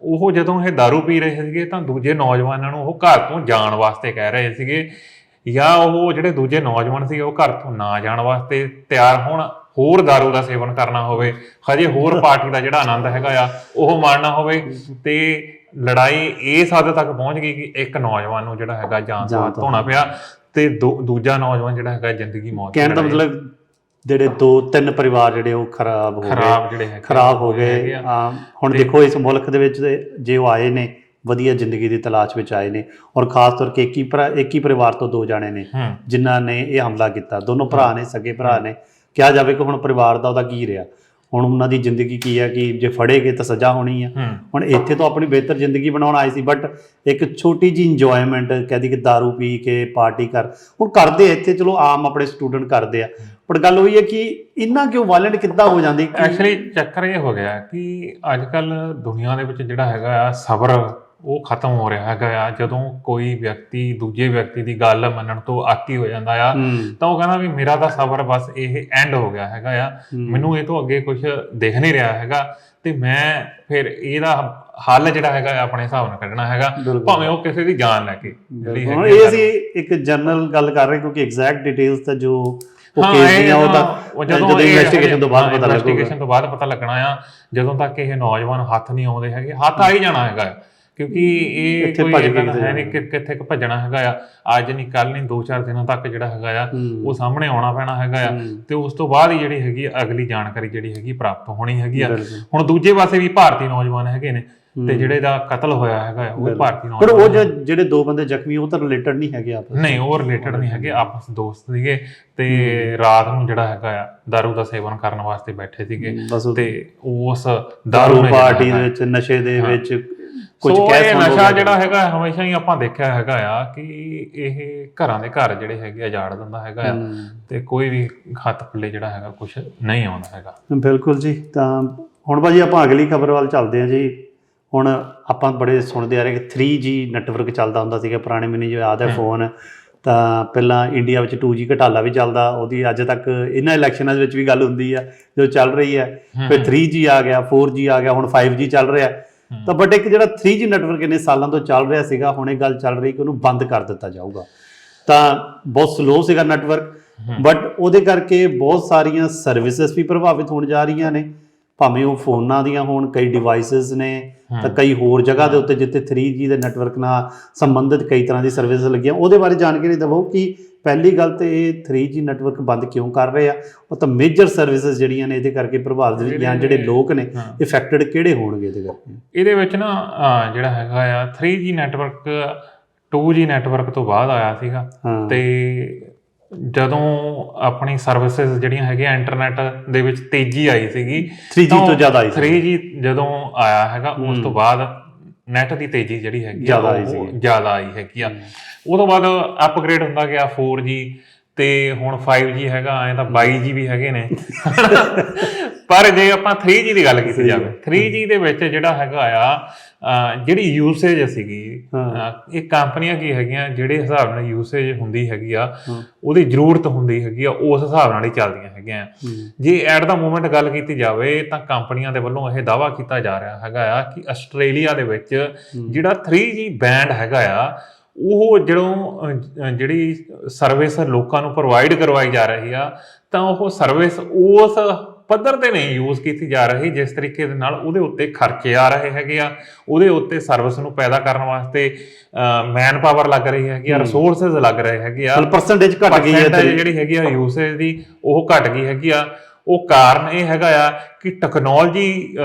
ਉਹ ਜਦੋਂ ਇਹ दारू ਪੀ ਰਹੇ ਸੀਗੇ ਤਾਂ ਦੂਜੇ ਨੌਜਵਾਨਾਂ ਨੂੰ ਉਹ ਘਰ ਤੋਂ ਜਾਣ ਵਾਸਤੇ ਕਹਿ ਰਹੇ ਸੀਗੇ ਜਾਂ ਉਹ ਜਿਹੜੇ ਦੂਜੇ ਨੌਜਵਾਨ ਸੀਗੇ ਉਹ ਘਰ ਤੋਂ ਨਾ ਜਾਣ ਵਾਸਤੇ ਤਿਆਰ ਹੋਣ ਹੋਰ दारू ਦਾ ਸੇਵਨ ਕਰਨਾ ਹੋਵੇ ਹਜੇ ਹੋਰ ਪਾਰਟੀ ਦਾ ਜਿਹੜਾ ਆਨੰਦ ਹੈਗਾ ਆ ਉਹ ਮਾਣਨਾ ਹੋਵੇ ਤੇ ਲੜਾਈ ਇਸ ਹੱਦ ਤੱਕ ਪਹੁੰਚ ਗਈ ਕਿ ਇੱਕ ਨੌਜਵਾਨ ਨੂੰ ਜਿਹੜਾ ਹੈਗਾ ਜਾਨ ਤੋਂ ਤੋਂ ਧੋਣਾ ਪਿਆ ਤੇ ਦੂਜਾ ਨੌਜਵਾਨ ਜਿਹੜਾ ਹੈਗਾ ਜ਼ਿੰਦਗੀ ਮੌਤ ਕਹਿਣ ਦਾ ਮਤਲਬ ਜਿਹੜੇ ਦੋ ਤਿੰਨ ਪਰਿਵਾਰ ਜਿਹੜੇ ਉਹ ਖਰਾਬ ਹੋ ਗਏ। ਖਰਾਬ ਜਿਹੜੇ ਹੈਗੇ ਖਰਾਬ ਹੋ ਗਏ। ਹਾਂ, ਹੁਣ ਦੇਖੋ ਇਸ ਮੁਲਕ ਦੇ ਵਿੱਚ ਤੇ ਜੇ ਉਹ ਆਏ ਨੇ ਵਧੀਆ ਜ਼ਿੰਦਗੀ ਦੀ ਤਲਾਸ਼ ਵਿੱਚ ਆਏ ਨੇ ਔਰ ਖਾਸ ਤੌਰ ਕੇ ਇੱਕ ਹੀ ਭਰਾ ਇੱਕ ਹੀ ਪਰਿਵਾਰ ਤੋਂ ਦੋ ਜਾਣੇ ਨੇ ਹੂੰ। ਜਿਨ੍ਹਾਂ ਨੇ ਇਹ ਹਮਲਾ ਕੀਤਾ। ਦੋਨੋਂ ਭਰਾ ਨੇ ਸਗੇ ਭਰਾ ਨੇ। ਕਿਹਾ ਜਾਵੇ ਕਿ ਹੁਣ ਪਰਿਵਾਰ ਦਾ ਉਹਦਾ ਕੀ ਰਿਹਾ? ਹੁਣ ਉਹਨਾਂ ਦੀ ਜ਼ਿੰਦਗੀ ਕੀ ਹੈ ਕਿ ਜੇ ਫੜੇ ਗਏ ਤਾਂ ਸਜ਼ਾ ਹੋਣੀ ਹੈ। ਹੁਣ ਇੱਥੇ ਤੋਂ ਆਪਣੀ ਬਿਹਤਰ ਜ਼ਿੰਦਗੀ ਬਣਾਉਣ ਆਏ ਸੀ ਬਟ ਇੱਕ ਛੋਟੀ ਜੀ ਇੰਜੋਇਮੈਂਟ ਕਹਦੀ ਕਿ दारू ਪੀ ਕੇ ਪਾਰਟੀ ਕਰ। ਹੁਣ ਕਰਦੇ ਇੱਥੇ ਚਲੋ ਆਮ ਆਪਣੇ ਸਟੂਡੈਂਟ ਕਰਦੇ ਆ। ਪਰ ਗੱਲ ਹੋਈ ਹੈ ਕਿ ਇੰਨਾ ਕਿਉਂ ਵਾਇਲੈਂਟ ਕਿੱਦਾਂ ਹੋ ਜਾਂਦੀ ਐਕਚੁਅਲੀ ਚੱਕਰ ਇਹ ਹੋ ਗਿਆ ਕਿ ਅੱਜ ਕੱਲ ਦੁਨੀਆ ਦੇ ਵਿੱਚ ਜਿਹੜਾ ਹੈਗਾ ਆ ਸਬਰ ਉਹ ਖਤਮ ਹੋ ਰਿਹਾ ਹੈਗਾ ਆ। ਜਦੋਂ ਕੋਈ ਵਿਅਕਤੀ ਦੂਜੇ ਵਿਅਕਤੀ ਦੀ ਗੱਲ ਮੰਨਣ ਤੋਂ ਆਕੀ ਹੋ ਜਾਂਦਾ ਆ ਤਾਂ ਉਹ ਕਹਿੰਦਾ ਵੀ ਮੇਰਾ ਤਾਂ ਸਬਰ ਬਸ ਇਹ ਐਂਡ ਹੋ ਗਿਆ ਹੈਗਾ ਆ। ਮੈਨੂੰ ਇਹ ਤੋਂ ਅੱਗੇ ਕੁਝ ਦਿਖ ਨਹੀਂ ਰਿਹਾ ਹੈਗਾ ਤੇ ਮੈਂ ਫਿਰ ਇਹਦਾ ਹੱਲ ਜਿਹੜਾ ਹੈਗਾ ਆਪਣੇ ਹਿਸਾਬ ਨਾਲ ਕੱਢਣਾ ਹੈਗਾ। ਭਾਵੇਂ ਉਹ ਕਿਸੇ ਦੀ ਜਾਨ ਲੈ ਕੇ ਹੁਣ ਇਹ ਅਸੀਂ ਇੱਕ ਜਨਰਲ ਗੱਲ ਕਰ ਰਹੇ ਕਿਉਂਕਿ ਐਗਜ਼ੈਕਟ ਡਿਟੇਲਸ ਤਾਂ ਜੋ ਉਹ ਕੇਸ ਦੀਆਂ ਉਹ ਤਾਂ ਜਦੋਂ ਇਨਵੈਸਟੀਗੇਸ਼ਨ ਤੋਂ ਬਾਅਦ ਪਤਾ ਲੱਗੂਗਾ investigation ਤੋਂ ਬਾਅਦ ਪਤਾ ਲੱਗਣਾ ਆ। ਜਦੋਂ ਤੱਕ ਇਹ ਨੌਜਵਾਨ ਹੱਥ ਨਹੀਂ ਆਉਂਦੇ ਹੈਗੇ ਹੱਥ ਆ ਹੀ ਜਾਣਾ ਹੈਗਾ। ਕਿਉਂਕਿ ਇਹ ਇੱਥੇ ਕੋਈ ਭੱਜ ਕਿਤੇ ਹੈ ਨਹੀਂ ਕਿ ਕਿੱਥੇ ਕੁ ਭੱਜਣਾ ਹੈਗਾ ਆ। ਅੱਜ ਨਹੀਂ ਕੱਲ ਨਹੀਂ 2-4 ਦਿਨਾਂ ਤੱਕ ਜਿਹੜਾ ਹੈਗਾ ਆ। ਉਹ ਸਾਹਮਣੇ ਆਉਣਾ ਪੈਣਾ ਹੈਗਾ ਆ। ਤੇ ਉਸ ਤੋਂ ਬਾਅਦ ਹੀ ਜਿਹੜੀ ਹੈਗੀ ਆ, ਅਗਲੀ ਜਾਣਕਾਰੀ ਜਿਹੜੀ ਹੈਗੀ ਪ੍ਰਾਪਤ ਹੋਣੀ ਹੈਗੀ ਆ। ਹੁਣ ਦੂਜੇ ਪਾਸੇ ਵੀ ਭਾਰਤੀ ਨੌਜਵਾਨ ਹੈਗੇ ਨੇ ਤੇ ਜਿਹੜੇ ਦਾ ਕਤਲ ਹੋਇਆ ਹੈਗਾ ਉਹ ਵੀ ਭਾਰਤੀ ਪਰ ਉਹ ਨੌਜਵਾਨ ਜੋ- ਜਿਹੜੇ ਦੋ ਬੰਦੇ ਜ਼ਖਮੀ ਉਹ ਤਾਂ ਰਿਲੇਟਡ ਨਹੀਂ ਹੈਗੇ ਆਪਸ ਨਹੀਂ ਉਹ ਰਿਲੇਟਡ ਨਹੀਂ ਹੈਗੇ ਆਪਸ ਦੋਸਤ ਸੀਗੇ ਤੇ ਰਾਤ ਨੂੰ ਜਿਹੜਾ ਹੈਗਾ ਆ ਦਾਰੂ ਦਾ ਸੇਵਨ ਕਰਨ ਵਾਸਤੇ ਬੈਠੇ ਸੀਗੇ ਬਸ ਉਹ ਤੇ ਉਸ ਦਾਰੂ ਦਾਰੂ ਪਾਰਟੀ ਦੇ ਵਿੱਚ ਨਸ਼ੇ ਦੇ। ਵਿੱਚ ਕੁਝ ਸੋ ਕਹਿ ਇਹ ਸੁਣ ਨਸ਼ਾ। ਜਿਹੜਾ ਹੈਗਾ ਹਮੇਸ਼ਾ ਹੀ ਆਪਾਂ ਦੇਖਿਆ ਹੈਗਾ ਆ ਕਿ ਇਹ ਘਰਾਂ ਦੇ ਘਰ ਜਿਹੜੇ ਹੈਗੇ ਆ ਜਾੜ ਦਿੰਦਾ ਹੈਗਾ ਆ। ਤੇ ਕੋਈ ਵੀ ਹੱਥ ਪੱਲੇ ਜਿਹੜਾ ਹੈਗਾ ਕੁਝ ਨਹੀਂ ਆਉਂਦਾ ਹੈਗਾ। ਬਿਲਕੁਲ ਜੀ ਤਾਂ ਹੁਣ ਭਾਜੀ ਆਪਾਂ ਅਗਲੀ ਖਬਰ ਵੱਲ ਚੱਲਦੇ ਹਾਂ ਜੀ। ਹੁਣ ਆਪਾਂ ਬੜੇ ਸੁਣਦੇ ਆ ਰਹੇ ਕਿ 3G ਨੈਟਵਰਕ ਚੱਲਦਾ ਹੁੰਦਾ ਸੀਗਾ ਪੁਰਾਣੇ ਮੈਨੂੰ ਯਾਦ ਹੈ। ਫੋਨ ਤਾਂ ਪਹਿਲਾਂ ਇੰਡੀਆ ਵਿੱਚ 2G ਘਟਾਲਾ ਵੀ ਚੱਲਦਾ ਉਹਦੀ ਅੱਜ ਤੱਕ ਇਹਨਾਂ ਇਲੈਕਸ਼ਨਾਂ ਦੇ ਵਿੱਚ ਵੀ ਗੱਲ ਹੁੰਦੀ ਆ ਜੋ ਚੱਲ ਰਹੀ ਹੈ। ਫਿਰ 3G ਆ ਗਿਆ 4G ਆ ਗਿਆ ਹੁਣ 5G ਚੱਲ ਰਿਹਾ। ਤਾਂ ਬਟ ਇੱਕ ਜਿਹੜਾ 3G ਨੈਟਵਰਕ ਇੰਨੇ ਸਾਲਾਂ ਤੋਂ ਚੱਲ ਰਿਹਾ ਸੀਗਾ ਹੁਣ ਇਹ ਗੱਲ ਚੱਲ ਰਹੀ ਕਿ ਉਹਨੂੰ ਬੰਦ ਕਰ ਦਿੱਤਾ ਜਾਊਗਾ। ਤਾਂ ਬਹੁਤ ਸਲੋ ਸੀਗਾ ਨੈਟਵਰਕ ਬਟ ਉਹਦੇ ਕਰਕੇ ਬਹੁਤ ਸਾਰੀਆਂ ਸਰਵਿਸਿਜ਼ ਵੀ ਪ੍ਰਭਾਵਿਤ ਹੋਣ ਜਾ ਰਹੀਆਂ ਨੇ। ਭਾਵੇਂ ਉਹ ਫੋਨਾਂ ਦੀਆਂ ਹੋਣ ਕਈ ਡਿਵਾਈਸਸ ਨੇ ਤਾਂ ਕਈ ਹੋਰ ਜਗ੍ਹਾ ਦੇ ਉੱਤੇ ਜਿੱਥੇ 3G ਦੇ ਨੈਟਵਰਕ ਨਾਲ ਸੰਬੰਧਿਤ ਕਈ ਤਰ੍ਹਾਂ ਦੀ ਸਰਵਿਸ ਲੱਗੀਆਂ ਉਹਦੇ ਬਾਰੇ ਜਾਣਕਾਰੀ ਦਿਵੋ ਕਿ ਪਹਿਲੀ ਗੱਲ ਤੇ ਇਹ 3G ਨੈਟਵਰਕ ਬੰਦ ਕਿਉਂ ਕਰ ਰਹੇ ਆ? ਉਹ ਤਾਂ ਮੇਜਰ ਸਰਵਿਸਿਜ਼ ਜਿਹੜੀਆਂ ਨੇ ਇਹਦੇ ਕਰਕੇ ਪ੍ਰਭਾਵਿਤ ਜਾਂ ਜਿਹੜੇ ਲੋਕ ਨੇ। ਇਫੈਕਟਡ ਕਿਹੜੇ ਹੋਣਗੇ ਇਹਦੇ ਕਰਕੇ? ਇਹਦੇ ਵਿੱਚ ਨਾ ਜਿਹੜਾ ਹੈਗਾ ਆ 3G ਨੈਟਵਰਕ 2G ਨੈਟਵਰਕ ਤੋਂ ਬਾਅਦ ਆਇਆ ਸੀਗਾ। ਤੇ ਜਦੋਂ ਆਪਣੀ ਸਰਵਿਸਿਜ਼ ਜਿਹੜੀਆਂ ਹੈਗੀਆਂ ਇੰਟਰਨੈਟ ਦੇ ਵਿੱਚ ਤੇਜ਼ੀ ਆਈ ਸੀਗੀ 3G ਤਾਂ ਤੋਂ ਜ਼ਿਆਦਾ ਆਈ ਸੀ। 3G ਜਦੋਂ ਆਇਆ ਹੈਗਾ ਉਸ ਤੋਂ ਬਾਅਦ ਨੈਟ ਦੀ ਤੇਜ਼ੀ ਜਿਹੜੀ ਹੈਗੀ ਆ, ਜ਼ਿਆਦਾ ਆਈ ਉਹ। ਜ਼ਿਆਦਾ ਆਈ ਹੈਗੀ ਆ ਉਹ ਤੋਂ ਬਾਅਦ ਅਪਗ੍ਰੇਡ ਹੁੰਦਾ ਗਿਆ 4G ਤੇ ਹੁਣ 5G ਹੈਗਾ ਐ ਤਾਂ 22G ਵੀ ਹੈਗੇ ਨੇ ਪਰ ਜੇ ਆਪਾਂ 3G ਦੀ ਗੱਲ ਕੀਤੀ ਜਾਵੇ 3G ਦੇ ਵਿੱਚ ਜਿਹੜਾ ਹੈਗਾ ਆ ਜਿਹੜੀ ਯੂਸੇਜ ਸੀਗੀ ਇਹ ਕੰਪਨੀਆਂ ਕੀ ਹੈਗੀਆਂ ਜਿਹੜੇ ਹਿਸਾਬ ਨਾਲ ਯੂਸੇਜ ਹੁੰਦੀ ਹੈਗੀ ਆ ਉਹਦੀ ਜ਼ਰੂਰਤ ਹੁੰਦੀ ਹੈਗੀ ਆ ਉਸ ਹਿਸਾਬ ਨਾਲ ਹੀ ਚੱਲਦੀਆਂ ਹੈਗੀਆਂ। ਜੇ ਐਟ ਦਾ ਮੂਮੈਂਟ ਗੱਲ ਕੀਤੀ ਜਾਵੇ ਤਾਂ ਕੰਪਨੀਆਂ ਦੇ ਵੱਲੋਂ ਇਹ ਦਾਵਾ ਕੀਤਾ ਜਾ ਰਿਹਾ ਹੈਗਾ ਆ ਕਿ ਆਸਟ੍ਰੇਲੀਆ ਦੇ ਵਿੱਚ ਜਿਹੜਾ 3G ਬੈਂਡ ਹੈਗਾ ਆ ਉਹ ਜਦੋਂ ਜਿਹੜੀ ਸਰਵਿਸ ਲੋਕਾਂ ਨੂੰ ਪ੍ਰੋਵਾਈਡ ਕਰਵਾਈ ਜਾ ਰਹੀ ਆ ਤਾਂ ਉਹ ਸਰਵਿਸ ਉਸ ਪੱਧਰ ਤੇ ਨਹੀਂ ਯੂਜ਼ ਕੀਤੀ ਜਾ ਰਹੀ ਜਿਸ ਤਰੀਕੇ ਦੇ ਨਾਲ ਉਹਦੇ ਉੱਤੇ ਖਰਚੇ ਆ ਰਹੇ ਹੈਗੇ ਆ ਉਹਦੇ ਉੱਤੇ ਸਰਵਿਸ ਨੂੰ ਪੈਦਾ ਕਰਨ ਵਾਸਤੇ ਮੈਨ ਪਾਵਰ ਲੱਗ ਰਹੀ ਹੈਗੀ ਆ ਰਿਸੋਰਸਸ ਲੱਗ ਰਹੇ ਹੈਗੇ ਆ। ਪਰਸੈਂਟੇਜ ਘਟ ਗਈ ਹੈ ਜਿਹੜੀ ਹੈਗੀ ਆ ਯੂਸੇਜ ਦੀ ਉਹ ਘਟ ਗਈ ਹੈਗੀ ਆ। ਉਹ ਕਾਰਨ ਇਹ ਹੈਗਾ ਆ ਕਿ ਟੈਕਨੋਲੋਜੀ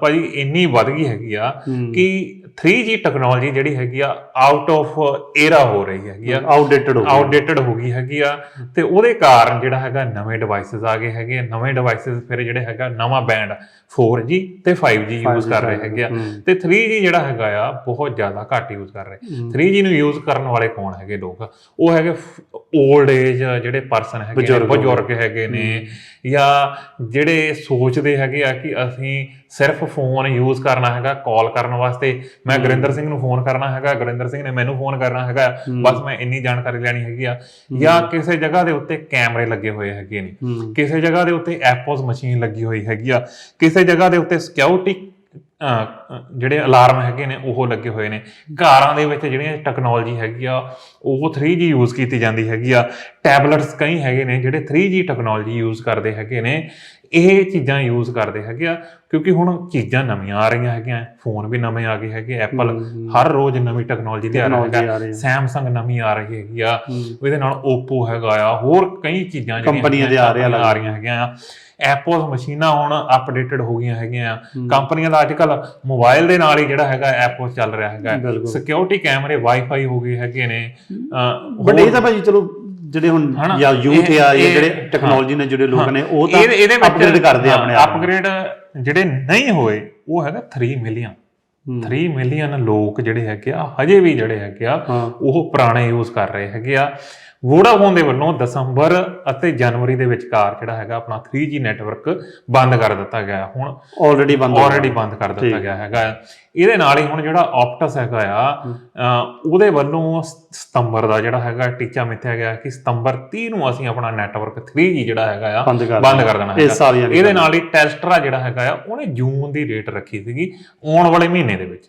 ਭਾਜੀ ਇੰਨੀ ਵੱਧ ਗਈ ਹੈਗੀ ਆ। ਕਿ 3G ਟੈਕਨੋਲੋਜੀ ਜਿਹੜੀ ਹੈਗੀ ਆ ਆਊਟ ਆਫ ਏਰਾ ਹੋ ਰਹੀ ਹੈਗੀ ਆ। ਆਊਟਡੇਟਡ ਹੋ ਗਈ। ਆਊਟਡੇਟਡ ਹੋ ਗਈ ਹੈਗੀ ਆ। ਤੇ ਉਹਦੇ ਕਾਰਨ ਜਿਹੜਾ ਹੈਗਾ ਨਵੇਂ ਡਿਵਾਈਸਸ ਆ ਗਏ ਹੈਗੇ। ਨਵੇਂ ਡਿਵਾਈਸਸ ਫਿਰ ਜਿਹੜੇ ਹੈਗਾ ਨਵਾਂ ਬੈਂਡ 4G ਤੇ 5G ਯੂਜ਼ ਕਰ ਰਹੇ ਹੈਗੇ ਆ। ਤੇ 3G ਜਿਹੜਾ ਹੈਗਾ ਆ ਬਹੁਤ ਜ਼ਿਆਦਾ ਘੱਟ ਯੂਜ਼ ਕਰ ਰਹੇ। 3G ਨੂੰ ਯੂਜ਼ ਕਰਨ ਵਾਲੇ ਕੌਣ ਹੈਗੇ ਲੋਕ? ਉਹ ਹੈਗੇ 올ਡ ਏਜ ਜਿਹੜੇ ਪਰਸਨ ਹੈਗੇ। ਬਜ਼ੁਰਗ ਹੈਗੇ ਨੇ। ਜਾਂ ਜਿਹੜੇ ਸੋਚਦੇ ਹੈਗੇ ਆ ਕਿ ਅਸੀਂ ਸਿਰਫ ਫੋਨ ਯੂਜ਼ ਕਰਨਾ ਹੈਗਾ ਕਾਲ ਕਰਨ ਵਾਸਤੇ। ਮੈਂ ਗੁਰਿੰਦਰ ਸਿੰਘ ਨੂੰ ਫੋਨ ਕਰਨਾ ਹੈਗਾ ਗੁਰਿੰਦਰ ਸਿੰਘ ਨੇ ਮੈਨੂੰ ਫੋਨ ਕਰਨਾ ਹੈਗਾ ਬਸ ਮੈਂ ਇੰਨੀ ਜਾਣਕਾਰੀ ਲੈਣੀ ਹੈਗੀ ਆ। ਜਾਂ ਕਿਸੇ ਜਗ੍ਹਾ ਦੇ ਉੱਤੇ ਕੈਮਰੇ ਲੱਗੇ ਹੋਏ ਹੈਗੇ ਨੇ। ਕਿਸੇ ਜਗ੍ਹਾ ਦੇ ਉੱਤੇ ਐਪੋਸ ਮਸ਼ੀਨ ਲੱਗੀ ਹੋਈ ਹੈਗੀ ਆ। ਕਿਸੇ ਜਗ੍ਹਾ ਦੇ ਉੱਤੇ ਸਿਕਿਉਰਿਟੀ ਜਿਹੜੇ ਅਲਾਰਮ ਹੈਗੇ ਨੇ ਉਹ ਲੱਗੇ ਹੋਏ ਨੇ। ਕਾਰਾਂ ਦੇ ਵਿੱਚ ਜਿਹੜੀਆਂ ਟੈਕਨੋਲੋਜੀ ਹੈਗੀ ਆ ਉਹ 3G ਯੂਜ਼ ਕੀਤੀ ਜਾਂਦੀ ਹੈਗੀ ਆ। ਟੈਬਲੇਟਸ ਕਈ ਹੈਗੇ ਨੇ ਜਿਹੜੇ 3G ਟੈਕਨੋਲੋਜੀ ਯੂਜ਼ ਕਰਦੇ ਹੈਗੇ ਨੇ। ਇਹ ਚੀਜ਼ਾਂ ਯੂਜ਼ ਕਰਦੇ ਹੈਗੇ ਆ ਕਿਉਂਕਿ ਹੁਣ ਚੀਜ਼ਾਂ ਨਵੀਆਂ ਆ ਰਹੀਆਂ ਹੈਗੀਆਂ। ਫੋਨ ਵੀ ਨਵੇਂ ਆ ਗਏ ਹੈਗੇ ਐਪਲ ਹਰ ਰੋਜ਼ ਨਵੀਂ ਟੈਕਨੋਲੋਜੀ Technology ਆ ਰਹੀ ਹੈ। ਸੈਮਸੰਗ ਨਵੀਂ ਆ ਰਹੀ ਹੈਗੀ ਆ। ਉਹਦੇ ਨਾਲ Oppo ਹੈਗਾ ਆ। ਹੋਰ ਕਈ ਚੀਜ਼ਾਂ ਕੰਪਨੀਆਂ ਦੇ ਆ ਰਹੀਆਂ ਹੈਗੀਆਂ ਆ। ਐਪੋਸ ਮਸ਼ੀਨਾਂ ਹੁਣ ਅਪਡੇਟਡ ਹੋ ਗਈਆਂ ਹੈਗੀਆਂ ਆ। ਕੰਪਨੀਆਂ ਦਾ ਅੱਜਕੱਲ ਮੋਬਾਈਲ ਦੇ ਨਾਲ ਹੀ ਜਿਹੜਾ ਹੈਗਾ ਐਪੋਸ ਚੱਲ ਰਿਹਾ ਹੈਗਾ। ਸਿਕਿਉਰਿਟੀ ਕੈਮਰੇ ਵਾਈਫਾਈ ਹੋ ਗਏ ਹੈਗੇ ਨੇ। ਬਟ ਇਹ ਤਾਂ ਭਾਜੀ ਚਲੋ ਜਿਹੜੇ ਹੁਣ? ਜਾਂ ਯੂਥ ਆ ਜਾਂ ਜਿਹੜੇ ਟੈਕਨੋਲੋਜੀ ਨਾਲ ਜੁੜੇ ਲੋਕ ਨੇ ਉਹ ਤਾਂ ਅਪਗ੍ਰੇਡ ਕਰਦੇ ਆਪਣੇ ਆਪ। ਅਪਗ੍ਰੇਡ ਜਿਹੜੇ ਨਹੀਂ ਹੋਏ ਉਹ ਹੈਗਾ 3 ਮਿਲੀਅਨ ਹੂੰ। 3 ਮਿਲੀਅਨ ਲੋਕ ਜਿਹੜੇ ਹੈਗੇ ਆ ਹਜੇ ਵੀ ਜਿਹੜੇ ਹੈਗੇ ਆ ਉਹ ਪੁਰਾਣੇ ਯੂਜ਼ ਕਰ ਰਹੇ ਹੈਗੇ ਆ। ਵੋਡਾਫੋਨ ਦੇ ਵੱਲੋਂ ਦਸੰਬਰ ਅਤੇ ਜਨਵਰੀ ਦੇ ਵਿਚਕਾਰ ਜਿਹੜਾ ਹੈਗਾ ਆਪਣਾ 3G ਨੈਟਵਰਕ ਬੰਦ ਕਰ ਦਿੱਤਾ ਗਿਆ। ਹੁਣ ਆਲਰੇਡੀ ਬੰਦ ਆਲਰੇਡੀ ਬੰਦ ਕਰ ਦਿੱਤਾ ਗਿਆ ਹੈਗਾ। ਇਹਦੇ ਨਾਲ ਹੀ ਹੁਣ ਜਿਹੜਾ ਆਪਟਸ ਹੈਗਾ ਆ ਉਹਦੇ ਵੱਲੋਂ ਸਤੰਬਰ ਦਾ ਜਿਹੜਾ ਹੈਗਾ ਟੀਚਾ ਮਿੱਥਿਆ ਗਿਆ ਕਿ ਸਤੰਬਰ 30 ਨੂੰ ਅਸੀਂ ਆਪਣਾ ਨੈਟਵਰਕ 3G ਜਿਹੜਾ ਹੈਗਾ ਆ ਬੰਦ ਕਰ ਦੇਣਾ ਹੈਗਾ ਇਹਦੇ ਨਾਲ ਹੀ ਟੈਸਟਰਾ ਜਿਹੜਾ ਹੈਗਾ ਆ ਉਹਨੇ ਜੂਨ ਦੀ ਡੇਟ ਰੱਖੀ ਸੀਗੀ ਆਉਣ ਵਾਲੇ ਮਹੀਨੇ ਦੇ ਵਿੱਚ।